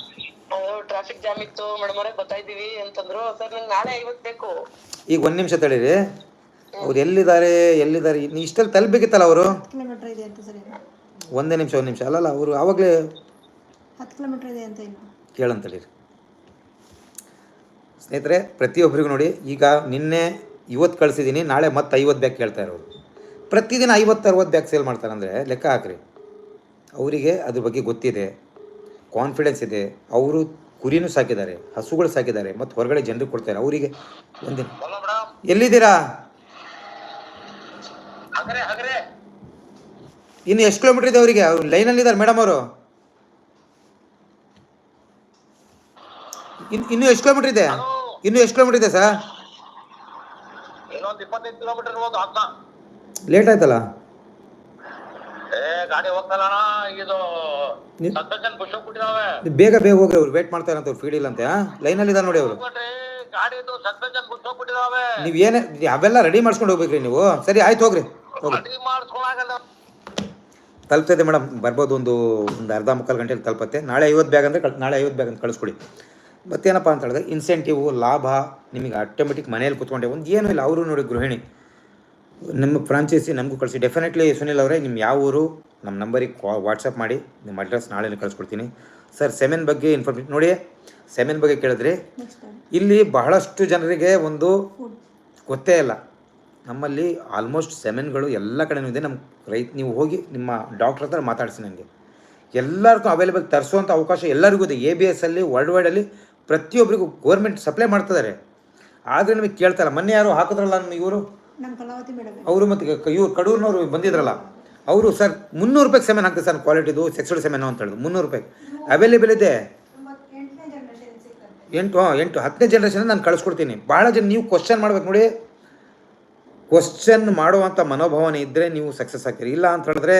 ಟ್ರಾಫಿಕ್ ಜಾಮ್ ಇತ್ತು ಮೇಡಮ್ ಅವರೇ ಬರ್ತಾ ಇದೀವಿ ಅಂತಂದ್ರು. ಸರ್ ನಂಗೆ ನಾಳೆ ಐವತ್ತು ಬೇಕು. ಈಗ ಒಂದು ನಿಮಿಷ ತಡೀರಿ. ಅವ್ರು ಎಲ್ಲಿದ್ದಾರೆ ಎಲ್ಲಿದ್ದಾರೆ? ನೀ ಇಷ್ಟಲ್ಲಿ ತಲುಪಬೇಕಿತ್ತಲ್ಲ ಅವರು? ಹತ್ತು ಇದೆ ಅಂತ ಸರಿ ಒಂದೇ ನಿಮಿಷ ಒಂದು ನಿಮಿಷ. ಅಲ್ಲಲ್ಲ ಅವರು ಆವಾಗಲೇ ಹತ್ತು ಕಿಲೋಮೀಟರ್ ಇದೆ ಅಂತ ಕೇಳಂತಳೀರಿ ಸ್ನೇಹಿತರೆ ಪ್ರತಿಯೊಬ್ಬರಿಗೂ ನೋಡಿ ಈಗ ನಿನ್ನೆ ಇವತ್ತು ಕಳಿಸಿದ್ದೀನಿ ನಾಳೆ ಮತ್ತೆ ಐವತ್ತು ಬ್ಯಾಗ್ ಕೇಳ್ತಾ ಇರೋರು. ಪ್ರತಿದಿನ ಐವತ್ತು ಅರವತ್ತು ಬ್ಯಾಗ್ ಸೇಲ್ ಮಾಡ್ತಾರೆ ಅಂದರೆ ಲೆಕ್ಕ ಹಾಕ್ರಿ. ಅವರಿಗೆ ಅದ್ರ ಬಗ್ಗೆ ಗೊತ್ತಿದೆ. ಕಾನ್ಫಿಡೆನ್ಸ್ ಇದೆ. ಅವರು ಕುರಿನೂ ಸಾಕಿದ್ದಾರೆ ಹಸುಗಳು ಸಾಕಿದ್ದಾರೆ ಮತ್ತು ಹೊರಗಡೆ ಜನರಿಗೆ ಕೊಡ್ತಾರೆ ಅವರಿಗೆ ಒಂದಿನ. ಎಲ್ಲಿದ್ದೀರಾ? ಇನ್ನು ಎಷ್ಟು ಕಿಲೋಮೀಟರ್ ಇದೆ ಅವರಿಗೆ? ಅವ್ರು ಲೈನಲ್ಲಿದ್ದಾರೆ ಮೇಡಮ್ ಅವರು. ಇನ್ನು ಎಷ್ಟು ಕಿಲೋಮೀಟರ್ ಇದೆ? ಇನ್ನು ಎಷ್ಟು ಕಿಲೋಮೀಟರ್ ಇದೆ ಸರ್? ಲೇಟ್ ಆಯ್ತಲ್ಲ? ಗಾಡಿ ಇದು ಸಸ್ಪೆನ್ಷನ್ ಬುಷ್ ಹೋಗ್ಬಿಟ್ಟಿದಾವೆ ಬೇಗ ಬೇಗ ಹೋಗ್ರಿ ಅವ್ರು ವೇಟ್ ಮಾಡ್ತಾರೆ ಅಂತ ಅವ್ರು ಫೀಡ್ ಇಲ್ಲ ಅಂತ ಅಲ್ಲಿ ಇದ್ದಾರೆ ನೋಡಿ ಅವರು. ಹೋಗ್ಬಿಟ್ರಿ ಗಾಡಿದು ಸಸ್ಪೆನ್ಷನ್ ಬಿಟ್ಟೋಗ್ಬಿಟ್ಟಿದಾವೆ ನೀವು ಏನೇ ಅವೆಲ್ಲ ರೆಡಿ ಮಾಡ್ಸ್ಕೊಂಡು ಹೋಗ್ಬೇಕ್ರಿ ನೀವು. ಸರಿ ಆಯ್ತು ಹೋಗ್ರಿ. ಹೋಗ್ರಿ. ರೆಡಿ ತಲುಪ್ತದೆ ಮೇಡಮ್ ಬರ್ಬೋದು ಒಂದು ಒಂದು ಅರ್ಧ ಮುಕ್ಕಾಲು ಗಂಟೆಲಿ ತಲುಪತ್ತೆ. ನಾಳೆ ಐವತ್ತು ಬ್ಯಾಗ್ ಅಂದರೆ ನಾಳೆ ಐವತ್ತು ಬ್ಯಾಗ್ ಅಂತ ಕಳಿಸ್ಕೊಡಿ. ಮತ್ತೇನಪ್ಪ ಅಂತ ಹೇಳಿದ್ರೆ ಇನ್ಸೆಂಟಿವ್ ಲಾಭ ನಿಮಗೆ ಆಟೋಮೆಟಿಕ್ ಮನೇಲಿ ಕೂತ್ಕೊಂಡೆ ಒಂದು ಏನೂ ಇಲ್ಲ. ಅವರು ನೋಡಿ ಗೃಹಿಣಿ. ನಮ್ಮ ಫ್ರಾಂಚೈಸಿ ನಮಗೂ ಕಳಿಸಿ. ಡೆಫಿನೆಟ್ಲಿ ಸುನಿಲ್ ಅವರೇ ನಿಮ್ಮ ಯಾವ ಊರು? ನಮ್ಮ ನಂಬರಿಗೆ ಕಾ ವಾಟ್ಸಪ್ ಮಾಡಿ ನಿಮ್ಮ ಅಡ್ರೆಸ್ ನಾಳೆ ಕಳಿಸ್ಕೊಡ್ತೀನಿ. ಸರ್ ಸೆಮೆನ್ ಬಗ್ಗೆ ಇನ್ಫಾರ್ಮೇಷನ್ ನೋಡಿ ಸೆಮೆನ್ ಬಗ್ಗೆ ಕೇಳಿದ್ರಿ ಇಲ್ಲಿ ಬಹಳಷ್ಟು ಜನರಿಗೆ ಒಂದು ಗೊತ್ತೇ ಇಲ್ಲ. ನಮ್ಮಲ್ಲಿ ಆಲ್ಮೋಸ್ಟ್ ಸೆಮೆನ್ಗಳು ಎಲ್ಲ ಕಡೆನೂ ಇದೆ. ನಮ್ಮ ರೈತ ನೀವು ಹೋಗಿ ನಿಮ್ಮ ಡಾಕ್ಟ್ರ್ ಹತ್ರ ಮಾತಾಡಿಸಿ ನನಗೆ ಎಲ್ಲರಿಗೂ ಅವೈಲೇಬಲ್ ತರಿಸುವಂಥ ಅವಕಾಶ ಎಲ್ಲರಿಗೂ ಇದೆ. ಎ ಬಿ ಎಸ್ ಅಲ್ಲಿ ವರ್ಲ್ಡ್ ವೈಡಲ್ಲಿ ಪ್ರತಿಯೊಬ್ಬರಿಗೂ ಗೌರ್ಮೆಂಟ್ ಸಪ್ಲೈ ಮಾಡ್ತಿದ್ದಾರೆ. ಆದರೆ ನಿಮಗೆ ಕೇಳ್ತಾರ ಮೊನ್ನೆ ಯಾರು ಹಾಕಿದ್ರಲ್ಲ ನಮ್ಮ ಇವರು? ಅವರು. ಮತ್ತು ಇವ್ರು ಕಡೂರಿನವರು ಬಂದಿದ್ರಲ್ಲ. ಅವರು ಸರ್, ಮುನ್ನೂರು ರೂಪಾಯಿಗೆ ಸೆಮೆನ್ ಹಾಕ್ತಾರೆ ಸರ್ ಕ್ವಾಲಿಟಿದು ಸೆಕ್ಸ್ಡ್ ಸೆಮೆನ್ ಅಂತ ಹೇಳಿದ್ರು. ಮುನ್ನೂರು ರೂಪಾಯಿ. ಅವೈಲೇಬಲ್ ಇದೆ. ಎಂಟು, ಹಾಂ, ಎಂಟು, ಹತ್ತನೇ ಜನ್ರೇಷನ್ ನಾನು ಕಳಿಸ್ಕೊಡ್ತೀನಿ. ಭಾಳ ಜನ ನೀವು ಕ್ವಶನ್ ಮಾಡ್ಬೇಕು ನೋಡಿ. ಕ್ವಶನ್ ಮಾಡುವಂಥ ಮನೋಭಾವನೆ ಇದ್ದರೆ ನೀವು ಸಕ್ಸಸ್ ಆಗ್ತೀರಿ. ಇಲ್ಲ ಅಂತ ಹೇಳಿದ್ರೆ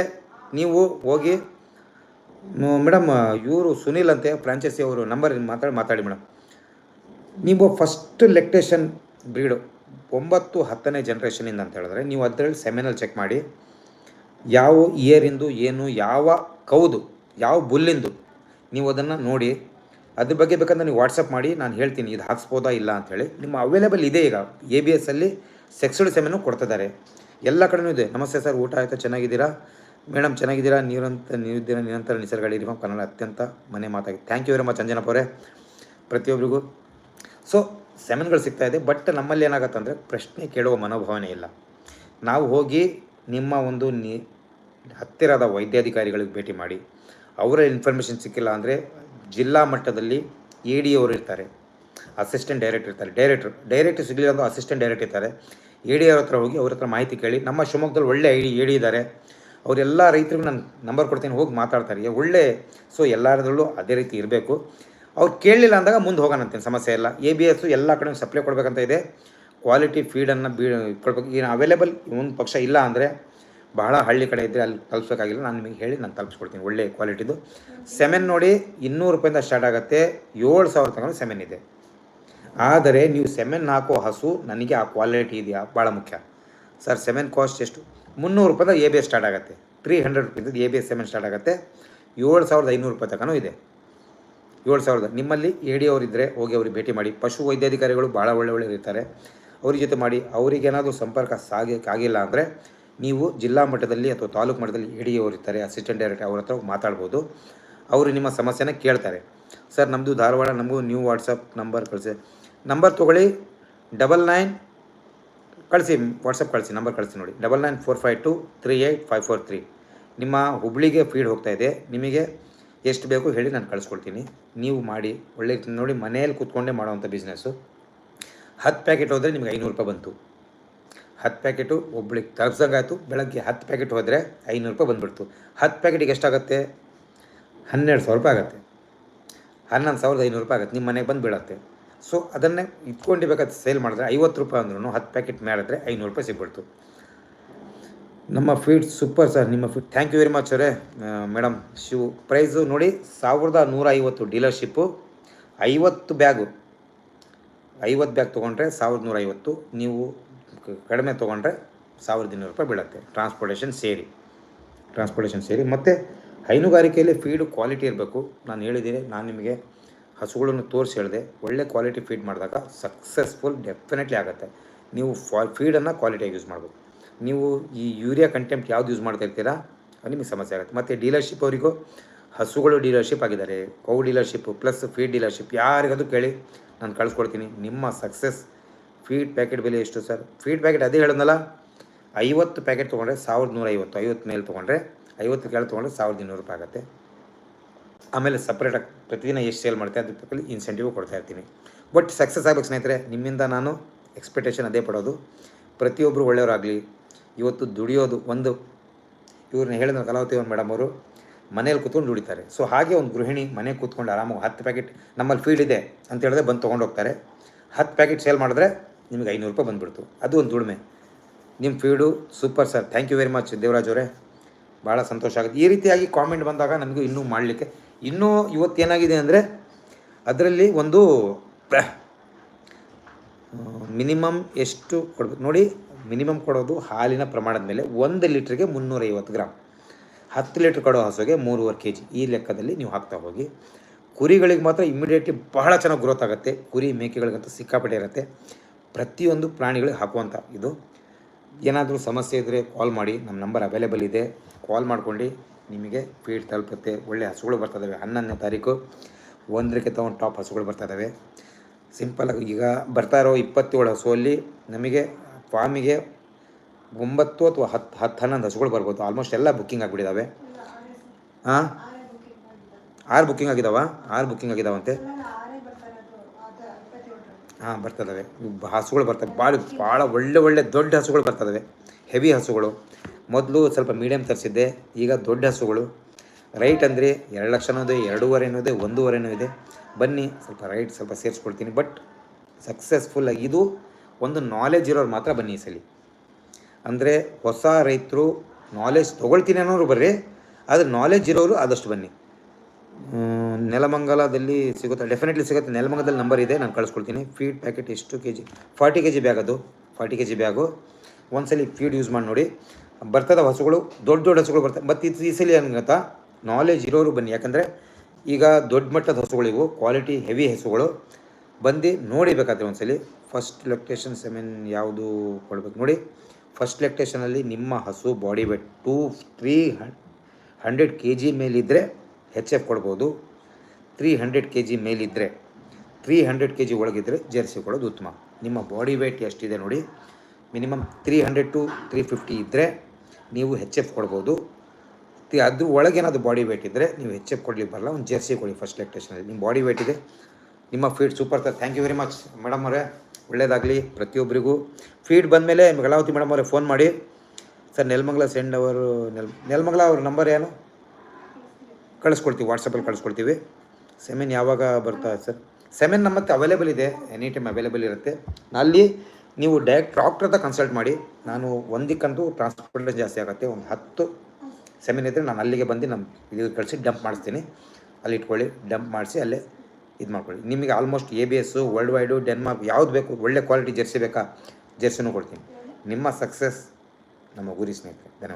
ನೀವು ಹೋಗಿ ಮೇಡಮ್ ಇವರು ಸುನೀಲ್ ಅಂತೆ, ಫ್ರಾಂಚೈಸಿ ಅವರು ನಂಬರ್ ಮಾತಾಡಿ ಮಾತಾಡಿ ಮೇಡಮ್ ನೀವು ಫಸ್ಟ್ ಲೆಕ್ಟೇಷನ್ ಬ್ರೀಡು ಒಂಬತ್ತು, ಹತ್ತನೇ ಜನ್ರೇಷನಿಂದ ಅಂತ ಹೇಳಿದ್ರೆ ನೀವು ಅದರಲ್ಲಿ ಸೆಮಿನಲ್ಲಿ ಚೆಕ್ ಮಾಡಿ. ಯಾವ ಇಯರಿಂದು, ಏನು, ಯಾವ ಕೌದು, ಯಾವ ಬುಲ್ಲಿಂದು ನೀವು ಅದನ್ನು ನೋಡಿ. ಅದ್ರ ಬಗ್ಗೆ ಬೇಕಂದ್ರೆ ನೀವು ವಾಟ್ಸಪ್ ಮಾಡಿ, ನಾನು ಹೇಳ್ತೀನಿ, ಇದು ಹಾಕ್ಸ್ಬೋದಾ ಇಲ್ಲ ಅಂಥೇಳಿ. ನಿಮ್ಮ ಅವೈಲೇಬಲ್ ಇದೆ ಈಗ ಎ ಬಿ ಎಸ್ಸಲ್ಲಿ ಸೆಕ್ಸುಡ್ ಸೆಮೆನು ಕೊಡ್ತಿದ್ದಾರೆ. ಎಲ್ಲ ಕಡೆನೂ ಇದೆ. ನಮಸ್ತೆ ಸರ್, ಊಟ ಆಯಿತಾ? ಚೆನ್ನಾಗಿದ್ದೀರಾ? ಮೇಡಮ್, ಚೆನ್ನಾಗಿದ್ದೀರಾ? ನೀರಂತ ನೀರಿದ್ದೀರಾ ನಿರಂತರ ನಿಸರ್ಗಡಿ ಕನ್ನಡ ಅತ್ಯಂತ ಮನೆ ಮಾತಾಗಿ. Thank you very much Anjanappa ಪ್ರತಿಯೊಬ್ಬರಿಗೂ ಸೊ ಸೆಮೆನ್ಗಳು ಸಿಗ್ತಾ ಇದೆ ಬಟ್ ನಮ್ಮಲ್ಲಿ ಏನಾಗತ್ತೆ ಅಂದರೆ ಪ್ರಶ್ನೆ ಕೇಳುವ ಮನೋಭಾವನೆ ಇಲ್ಲ. ನಾವು ಹೋಗಿ ನಿಮ್ಮ ಒಂದು ನಿ ಹತ್ತಿರದ ವೈದ್ಯಾಧಿಕಾರಿಗಳಿಗೆ ಭೇಟಿ ಮಾಡಿ. ಅವರ ಇನ್ಫಾರ್ಮೇಷನ್ ಸಿಕ್ಕಿಲ್ಲ ಅಂದರೆ ಜಿಲ್ಲಾ ಮಟ್ಟದಲ್ಲಿ ಎ ಡಿ ಅವರು ಇರ್ತಾರೆ. ಅಸಿಸ್ಟೆಂಟ್ ಡೈರೆಕ್ಟರ್ ಇರ್ತಾರೆ. ಡೈರೆಕ್ಟರ್ ಡೈರೆಕ್ಟರ್ ಸಿಗಲಿಲ್ಲ ಅಂದ್ರೆ ಅಸಿಸ್ಟೆಂಟ್ ಡೈರೆಕ್ಟರ್ ಇರ್ತಾರೆ. ಎ ಡಿ ಅವ್ರ ಹತ್ರ ಹೋಗಿ ಅವ್ರ ಹತ್ರ ಮಾಹಿತಿ ಕೇಳಿ. ನಮ್ಮ ಶಿವಮೊಗ್ಗದಲ್ಲಿ ಒಳ್ಳೆ ಐ ಡಿ ಎ ಡಿ ಇದ್ದಾರೆ. ಅವರೆಲ್ಲ ರೈತರಿಗೂ ನಾನು ನಂಬರ್ ಕೊಡ್ತೀನಿ, ಹೋಗಿ ಮಾತಾಡ್ತಾರೆ. ಒಳ್ಳೆ ಸೊ ಎಲ್ಲರದರಲ್ಲೂ ಅದೇ ರೀತಿ ಇರಬೇಕು. ಅವ್ರು ಕೇಳಲಿಲ್ಲ ಅಂದಾಗ ಮುಂದೆ ಹೋಗೋಣ ಅಂತೀನಿ, ಸಮಸ್ಯೆ ಇಲ್ಲ. ಎ ಬಿ ಎಸ್ಸು ಎಲ್ಲ ಕಡೆ ಸಪ್ಲೈ ಕೊಡಬೇಕಂತ ಇದೆ. ಕ್ವಾಲಿಟಿ ಫೀಡನ್ನು ಬೀ, ಕೊಡ್ಬೇಕು. ಏನು ಅವೈಲೇಬಲ್ ಒಂದು ಪಕ್ಷ ಇಲ್ಲ ಅಂದರೆ ಬಹಳ ಹಳ್ಳಿ ಕಡೆ ಇದ್ದರೆ ಅಲ್ಲಿ ತಲುಪಿಸೋಕ್ಕಾಗಿಲ್ಲ ನಾನು ನಿಮಗೆ ಹೇಳಿ ನಾನು ತಲುಪಿಸ್ಕೊಡ್ತೀನಿ. ಒಳ್ಳೆ ಕ್ವಾಲಿಟಿದು. ಸೆಮೆನ್ ನೋಡಿ ಇನ್ನೂರು ರೂಪಾಯಿಂದ ಸ್ಟಾರ್ಟ್ ಆಗುತ್ತೆ. ಏಳು ಸಾವಿರ ತನಕ ಸೆಮೆನ್ ಇದೆ. ಆದರೆ ನೀವು ಸೆಮೆನ್ ಹಾಕೋ ಹಸು ನನಗೆ ಆ ಕ್ವಾಲಿಟಿ ಇದೆಯಾ? ಭಾಳ ಮುಖ್ಯ. ಸರ್, ಸೆಮೆನ್ ಕಾಸ್ಟ್ ಎಷ್ಟು? ಮುನ್ನೂರು ರೂಪಾಯಿಂದ ಎ ಬಿ ಎಸ್ ಸ್ಟಾರ್ಟ್ ಆಗುತ್ತೆ. Three hundred rupees A B S semen start ಆಗುತ್ತೆ. ಏಳು ಸಾವಿರದ ಐನೂರು ರೂಪಾಯಿ ತನಕ ಇದೆ. ಏಳು ಸಾವಿರದ. ನಿಮ್ಮಲ್ಲಿ ಎ ಡಿ ಅವರಿದ್ದರೆ ಹೋಗಿ ಅವ್ರಿಗೆ ಭೇಟಿ ಮಾಡಿ. ಪಶು ವೈದ್ಯಾಧಿಕಾರಿಗಳು ಭಾಳ ಒಳ್ಳೆ ಒಳ್ಳೆ ಇರ್ತಾರೆ. ಅವ್ರ ಜೊತೆ ಮಾಡಿ. ಅವರಿಗೇನಾದರೂ ಸಂಪರ್ಕ ಸಾಗಿ ಅಂದರೆ ನೀವು ಜಿಲ್ಲಾ ಮಟ್ಟದಲ್ಲಿ ಅಥವಾ ತಾಲೂಕು ಮಟ್ಟದಲ್ಲಿ ಇ ಡಿ ಇರ್ತಾರೆ ಅಸಿಸ್ಟೆಂಟ್ ಡೈರೆಕ್ಟರ್ ಅವ್ರ ಹತ್ರ ಮಾತಾಡ್ಬೋದು. ಅವರು ನಿಮ್ಮ ಸಮಸ್ಯೆನ ಕೇಳ್ತಾರೆ. ಸರ್ ನಮ್ಮದು ಧಾರವಾಡ, ನಮಗೂ ನ್ಯೂ ವಾಟ್ಸಪ್ ನಂಬರ್ ಕಳಿಸಿ. ನಂಬರ್ ತೊಗೊಳ್ಳಿ ಡಬಲ್ ನೈನ್ ಕಳಿಸಿ ವಾಟ್ಸಪ್ ಕಳಿಸಿ ನಂಬರ್ ಕಳಿಸಿ ನೋಡಿ. Double nine four five two three eight five four three ನಿಮ್ಮ ಹುಬ್ಳಿಗೆ ಫೀಡ್ ಹೋಗ್ತಾ ಇದೆ. ನಿಮಗೆ ಎಷ್ಟು ಬೇಕು ಹೇಳಿ ನಾನು ಕಳಿಸ್ಕೊಡ್ತೀನಿ. ನೀವು ಮಾಡಿ, ಒಳ್ಳೆ, ನೋಡಿ ಮನೆಯಲ್ಲಿ ಕೂತ್ಕೊಂಡೇ ಮಾಡೋವಂಥ ಬಿಸ್ನೆಸ್ಸು ಹತ್ತು ಪ್ಯಾಕೆಟ್ ಹೋದರೆ ನಿಮಗೆ ಐನೂರು ರೂಪಾಯಿ ಬಂತು. ಹತ್ತು ಪ್ಯಾಕೆಟು ಒಬ್ಳಿಗೆ ಆಯಿತು ಬೆಳಗ್ಗೆ ಹತ್ತು ಪ್ಯಾಕೆಟ್ ಹೋದರೆ ಐನೂರು ರೂಪಾಯಿ ಬಂದುಬಿಡ್ತು. ಹತ್ತು ಪ್ಯಾಕೆಟಿಗೆ ಎಷ್ಟಾಗುತ್ತೆ? ಹನ್ನೆರಡು ಸಾವಿರ ರೂಪಾಯಿ ಆಗುತ್ತೆ. ಹನ್ನೊಂದು ಸಾವಿರದ ಐನೂರು ರೂಪಾಯಿ ಆಗುತ್ತೆ. ನಿಮ್ಮ ಮನೆಗೆ ಬಂದು ಬೀಳುತ್ತೆ. ಸೊ ಅದನ್ನೇ ಇಟ್ಕೊಂಡು ಬೇಕಾದ್ರೆ ಸೇಲ್ ಮಾಡಿದ್ರೆ ಐವತ್ತು ರೂಪಾಯಿ ಅಂದ್ರೂ ಹತ್ತು ಪ್ಯಾಕೆಟ್ ಮಾಡಿದ್ರೆ ಐನೂರು ರೂಪಾಯಿ ಸಿಗ್ಬಿಡ್ತು. ನಮ್ಮ ಫೀಡ್ ಸೂಪರ್ ಸರ್ ನಿಮ್ಮ feed thank you very much ಅವರೇ. ಮೇಡಮ್ ಶಿವು ಪ್ರೈಸು ನೋಡಿ ಸಾವಿರದ ನೂರ ಐವತ್ತು ಡೀಲರ್ಶಿಪ್ಪು ಐವತ್ತು ಬ್ಯಾಗು ಐವತ್ತು ಬ್ಯಾಗ್ ತೊಗೊಂಡ್ರೆ ಸಾವಿರದ ನೂರ ಐವತ್ತು ನೀವು ಕಡಿಮೆ ತೊಗೊಂಡ್ರೆ ಸಾವಿರದ ಇನ್ನೂರು ರೂಪಾಯಿ ಬೀಳುತ್ತೆ. ಟ್ರಾನ್ಸ್ಪೋರ್ಟೇಷನ್ ಸೇರಿ. ಟ್ರಾನ್ಸ್ಪೋರ್ಟೇಷನ್ ಸೇರಿ. ಮತ್ತು ಹೈನುಗಾರಿಕೆಯಲ್ಲಿ ಫೀಡು ಕ್ವಾಲಿಟಿ ಇರಬೇಕು. ನಾನು ಹೇಳಿದ್ದೀನಿ, ನಾನು ನಿಮಗೆ ಹಸುಗಳನ್ನು ತೋರಿಸಿ ಹೇಳಿದೆ. ಒಳ್ಳೆ ಕ್ವಾಲಿಟಿ ಫೀಡ್ ಮಾಡಿದಾಗ ಸಕ್ಸಸ್ಫುಲ್ ಡೆಫಿನೆಟ್ಲಿ ಆಗುತ್ತೆ. ನೀವು ಫಾ ಫೀಡನ್ನು ಕ್ವಾಲಿಟಿಯಾಗಿ ಯೂಸ್ ಮಾಡಬೇಕು ನೀವು ಈ ಯೂರಿಯಾ ಕಂಟೆಂಟ್ ಯಾವ್ದು ಯೂಸ್ ಮಾಡ್ತಾ ಇರ್ತೀರಾ, ಅದು ನಿಮಗೆ ಸಮಸ್ಯೆ ಆಗುತ್ತೆ. ಮತ್ತು ಡೀಲರ್ಶಿಪ್ ಅವರಿಗೂ ಹಸುಗಳು ಡೀಲರ್ಶಿಪ್ ಆಗಿದ್ದಾರೆ cow dealership plus feed dealership ಯಾರಿಗಾದ್ರೂ ಕೇಳಿ, ನಾನು ಕಳಿಸ್ಕೊಡ್ತೀನಿ. ನಿಮ್ಮ ಸಕ್ಸಸ್ ಫೀಡ್ ಪ್ಯಾಕೆಟ್ ಬೆಲೆ ಎಷ್ಟು ಸರ್? ಫೀಡ್ ಪ್ಯಾಕೆಟ್ ಅದೇ ಹೇಳಿದ್ನಲ್ಲ, ಐವತ್ತು ಪ್ಯಾಕೆಟ್ ತೊಗೊಂಡ್ರೆ ಸಾವಿರದ ನೂರ ಐವತ್ತು ಐವತ್ತು ಮೇಲೆ ತೊಗೊಂಡ್ರೆ ಐವತ್ತು ಕೆಳಗೆ ತೊಗೊಂಡ್ರೆ ಸಾವಿರದ ಇನ್ನೂರು ರೂಪಾಯಿ ಆಗುತ್ತೆ. ಆಮೇಲೆ ಸಪ್ರೇಟಾಗಿ ಪ್ರತಿದಿನ ಎಷ್ಟು ಸೇಲ್ ಮಾಡ್ತೀನಿ ಅದ್ರ ಪಕ್ಕದಲ್ಲಿ ಇನ್ಸೆಂಟಿವ್ ಕೊಡ್ತಾ ಇರ್ತೀನಿ. ಬಟ್ ಸಕ್ಸಸ್ ಆಗಬೇಕು ಸ್ನೇಹಿತರೆ, ನಿಮ್ಮಿಂದ ನಾನು ಎಕ್ಸ್ಪೆಕ್ಟೇಷನ್ ಅದೇ ಪಡೋದು. ಪ್ರತಿಯೊಬ್ಬರು ಒಳ್ಳೆಯವರಾಗಲಿ, ಇವತ್ತು ದುಡಿಯೋದು ಒಂದು ಇವ್ರನ್ನ ಹೇಳಿದ ಕಲಾವತಿ ಮೇಡಮ್ ಅವರು, ಮನೇಲಿ ಕೂತ್ಕೊಂಡು ದುಡಿತಾರೆ. ಸೊ ಹಾಗೆ ಒಂದು ಗೃಹಿಣಿ ಮನೆಗೆ ಕೂತ್ಕೊಂಡು ಆರಾಮಾಗಿ ಹತ್ತು ಪ್ಯಾಕೆಟ್ ನಮ್ಮಲ್ಲಿ ಫೀಲ್ಡ್ ಇದೆ ಅಂತ ಹೇಳಿದ್ರೆ ಬಂದು ತೊಗೊಂಡೋಗ್ತಾರೆ ಹತ್ತು ಪ್ಯಾಕೆಟ್ ಸೇಲ್ ಮಾಡಿದ್ರೆ ನಿಮಗೆ ಐನೂರು ರೂಪಾಯಿ ಬಂದುಬಿಡ್ತು. ಅದು ಒಂದು ದುಡಿಮೆ. ನಿಮ್ಮ feed super sir. Thank you very much Devaraj ಅವರೇ. ಭಾಳ ಸಂತೋಷ ಆಗುತ್ತೆ. ಈ ರೀತಿಯಾಗಿ ಕಾಮೆಂಟ್ ಬಂದಾಗ ನಮಗೂ ಇನ್ನೂ ಮಾಡಲಿಕ್ಕೆ. ಇನ್ನೂ ಇವತ್ತೇನಾಗಿದೆ ಅಂದರೆ ಅದರಲ್ಲಿ ಒಂದು ಮಿನಿಮಮ್ ಎಷ್ಟು ಕೊಡ್ಬೇಕು? ನೋಡಿ ಮಿನಿಮಮ್ ಕೊಡೋದು ಹಾಲಿನ ಪ್ರಮಾಣದ ಮೇಲೆ ಒಂದು ಲೀಟ್ರಿಗೆ ಮುನ್ನೂರೈವತ್ತು ಗ್ರಾಮ್ ಹತ್ತು ಲೀಟ್ರ್ ಕೊಡೋ ಹಸುಗೆ ಮೂರುವರೆ ಕೆ ಜಿ ಈ ಲೆಕ್ಕದಲ್ಲಿ ನೀವು ಹಾಕ್ತಾ ಹೋಗಿ. ಕುರಿಗಳಿಗೆ ಮಾತ್ರ ಇಮ್ಮಿಡಿಯೇಟ್ಲಿ ಬಹಳ ಚೆನ್ನಾಗಿ ಗ್ರೋತ್ ಆಗುತ್ತೆ. ಕುರಿ ಮೇಕೆಗಳಿಗಂತೂ ಸಿಕ್ಕಾಪಟ್ಟೆ ಇರುತ್ತೆ. ಪ್ರತಿಯೊಂದು ಪ್ರಾಣಿಗಳಿಗೆ ಹಾಕುವಂಥ ಇದು. ಏನಾದರೂ ಸಮಸ್ಯೆ ಇದ್ದರೆ ಕಾಲ್ ಮಾಡಿ ನಮ್ಮ ನಂಬರ್ ಅವೈಲೇಬಲ್ ಇದೆ. ಕಾಲ್ ಮಾಡ್ಕೊಂಡು ನಿಮಗೆ ಫೀಡ್ ತಲುಪುತ್ತೆ. ಒಳ್ಳೆ ಹಸುಗಳು ಬರ್ತದವೆ ಹನ್ನೊಂದನೇ ತಾರೀಕು ಒಂದರಕ್ಕೆ ತಗೊಂಡು ಟಾಪ್ ಹಸುಗಳು ಬರ್ತದವೆ ಸಿಂಪಲಾಗಿ ಈಗ ಬರ್ತಾ ಇರೋ ಇಪ್ಪತ್ತೇಳು ಹಸುವಲ್ಲಿ ನಮಗೆ ಫಾರ್ಮಿಗೆ ಒಂಬತ್ತು ಅಥವಾ ಹತ್ತು ಹತ್ತು ಹನ್ನೊಂದು ಹಸುಗಳು ಬರ್ಬೋದು. ಆಲ್ಮೋಸ್ಟ್ ಎಲ್ಲ ಬುಕ್ಕಿಂಗ್ ಆಗಿಬಿಟ್ಟಿದ್ದಾವೆ ಹಾಂ ಆರು ಬುಕ್ಕಿಂಗ್ ಆಗಿದಾವ? ಆರು ಬುಕ್ಕಿಂಗ್ ಆಗಿದಾವಂತೆ ಅಲ್ಲ ಆರೇ ಬರ್ತಾ ಇರೋದು ಅದು ಇಪ್ಪತ್ತೇಳರಲ್ಲಿ ಹಾಂ, ಬರ್ತದವೆ. ಹಸುಗಳು ಬರ್ತವೆ. ಭಾಳ ಭಾಳ ಒಳ್ಳೆ ಒಳ್ಳೆ ದೊಡ್ಡ ಹಸುಗಳು ಬರ್ತದವೆ. ಹೆವಿ ಹಸುಗಳು. ಮೊದಲು ಸ್ವಲ್ಪ ಮೀಡಿಯಮ್ ತರಿಸಿದ್ದೆ. ಈಗ ದೊಡ್ಡ ಹಸುಗಳು. ರೈಟ್ ಅಂದರೆ ಎರಡು ಲಕ್ಷನೂ ಇದೆ, ಎರಡೂವರೆನೂ ಇದೆ, ಒಂದೂವರೆನೂ ಇದೆ. ಬನ್ನಿ, ಸ್ವಲ್ಪ ರೈಟ್ ಸ್ವಲ್ಪ ಸೇರಿಸ್ಕೊಳ್ತೀನಿ ಬಟ್ ಸಕ್ಸಸ್ಫುಲ್ ಇದು ಒಂದು ನಾಲೆಜ್ ಇರೋರು ಮಾತ್ರ ಬನ್ನಿ ಈ ಸಲ. ಅಂದರೆ ಹೊಸ ರೈತರು ನಾಲೆಜ್ ತೊಗೊಳ್ತೀನಿ ಅನ್ನೋರು ಬರ್ರಿ. ಆದರೆ ನಾಲೆಜ್ ಇರೋರು ಆದಷ್ಟು ಬನ್ನಿ. ನೆಲಮಂಗಲದಲ್ಲಿ ಸಿಗುತ್ತೆ ಡೆಫಿನೆಟ್ಲಿ ಸಿಗುತ್ತೆ. ನೆಲಮಂಗಲದಲ್ಲಿ ನಂಬರ್ ಇದೆ, ನಾನು ಕಳಿಸ್ಕೊಳ್ತೀನಿ ಫೀಡ್ ಪ್ಯಾಕೆಟ್ ಎಷ್ಟು K G forty K G bag ಅದು. ಫಾರ್ಟಿ ಕೆ ಜಿ ಬ್ಯಾಗು ಒಂದ್ಸಲಿ ಫೀಡ್ ಯೂಸ್ ಮಾಡಿ ನೋಡಿ. ಬರ್ತದ ಹಸುಗಳು, ದೊಡ್ಡ ದೊಡ್ಡ ಹಸುಗಳು ಬರ್ತವೆ. ಮತ್ತು ಇದು ಈಸಲಿ ಸಲ ನಾಲೆಜ್ ಇರೋರು ಬನ್ನಿ. ಯಾಕಂದರೆ ಈಗ ದೊಡ್ಡ ಮಟ್ಟದ ಹಸುಗಳಿವು ಕ್ವಾಲಿಟಿ ಹೆವಿ ಹಸುಗಳು. ಬಂದು ನೋಡಿಬೇಕಾದ್ರೆ ಒಂದ್ಸಲಿ ಫಸ್ಟ್ ಲೆಕ್ಟೇಷನ್ ಸೆಮೆನ್ ಯಾವುದು ಕೊಡ್ಬೇಕು ನೋಡಿ. ಫಸ್ಟ್ ಲೆಕ್ಟೇಷನಲ್ಲಿ ನಿಮ್ಮ ಹಸು body weight two three hundred K G ಮೇಲಿದ್ದರೆ H F ಕೊಡ್ಬೋದು. ತ್ರೀ ಹಂಡ್ರೆಡ್ ಕೆ ಜಿ ಮೇಲಿದ್ದರೆ ತ್ರೀ ಹಂಡ್ರೆಡ್ ಕೆ ಜಿ ಒಳಗಿದ್ದರೆ ಜೆರ್ಸಿ ಕೊಡೋದು ಉತ್ತಮ. ನಿಮ್ಮ ಬಾಡಿ ವೆಯ್ಟ್ ಎಷ್ಟಿದೆ ನೋಡಿ minimum three hundred to three fifty ಇದ್ದರೆ ನೀವು ಹೆಚ್ ಎಫ್ ಕೊಡ್ಬೋದು. ಅದ್ರ ಅದು ಒಳಗೇನಾದ್ರು ಬಾಡಿ ವೆಯ್ಟ್ ಇದ್ದರೆ ನೀವು ಹೆಚ್ ಎಫ್ ಕೊಡ್ಲಿಕ್ಕೆ ಬರಲ್ಲ, ಒಂದು ಜೆರ್ಸಿ ಕೊಡಿ ಫಸ್ಟ್ ಲೆಕ್ಟೇಷನಲ್ಲಿ ನಿಮ್ಮ ಬಾಡಿ ವೆಯ್ಟ್ ಇದೆ. ನಿಮ್ಮ feed super sir thank you very much madam ಅವರೇ. ಒಳ್ಳೇದಾಗಲಿ ಪ್ರತಿಯೊಬ್ಬರಿಗೂ ಫೀಡ್ ಬಂದಮೇಲೆ ಕಲಾವತಿ ಮೇಡಮ್ ಅವರೇ ಫೋನ್ ಮಾಡಿ. ಸರ್, ನೆಲಮಂಗಲ ಸೆಂಡ್ ಅವರು ನೆಲ್ ನೆಲಮಂಗಲ ಅವ್ರ ನಂಬರ್ ಏನು? ಕಳಿಸ್ಕೊಡ್ತೀವಿ ವಾಟ್ಸಪ್ಪಲ್ಲಿ ಕಳಿಸ್ಕೊಳ್ತೀವಿ ಸೆಮೆನ್ ಯಾವಾಗ ಬರ್ತಾ ಸರ್? ಸೆಮೆನ್ ನಮ್ಮ ಅವೈಲೇಬಲ್ ಇದೆ ಎನಿ ಟೈಮ್ ಅವೈಲೇಬಲ್ ಇರುತ್ತೆ. ಅಲ್ಲಿ ನೀವು ಡೈರೆಕ್ಟ್ ಡಾಕ್ಟ್ರ್ ಹತ್ರ ಕನ್ಸಲ್ಟ್ ಮಾಡಿ, ನಾನು ಒಂದಕ್ಕಂತೂ ಟ್ರಾನ್ಸ್ಪೋರ್ಟೇಷನ್ ಜಾಸ್ತಿ ಆಗುತ್ತೆ, ಒಂದು ಹತ್ತು ಸೆಮೆನ್ ಇದ್ದರೆ ನಾನು ಅಲ್ಲಿಗೆ ಬಂದು ನಮ್ಮ ಇದು ಕಳಿಸಿ ಡಂಪ್ ಮಾಡಿಸ್ತೀನಿ. ಅಲ್ಲಿ ಇಟ್ಕೊಳ್ಳಿ ಡಂಪ್ ಮಾಡಿಸಿ ಅಲ್ಲೇ ಇದು ಮಾಡ್ಕೊಳ್ಳಿ. ನಿಮಗೆ almost A B S world wide Denmark ಯಾವ್ದು ಬೇಕು, ಒಳ್ಳೆ ಕ್ವಾಲಿಟಿ ಜೆರ್ಸಿ ಬೇಕಾ, ಜೆರ್ಸಿನೂ ಕೊಡ್ತೀನಿ. ನಿಮ್ಮ ಸಕ್ಸಸ್ ನಮ್ಮ ಗುರಿ ಸ್ನೇಹಿತರೆ. ಧನ್ಯವಾದ.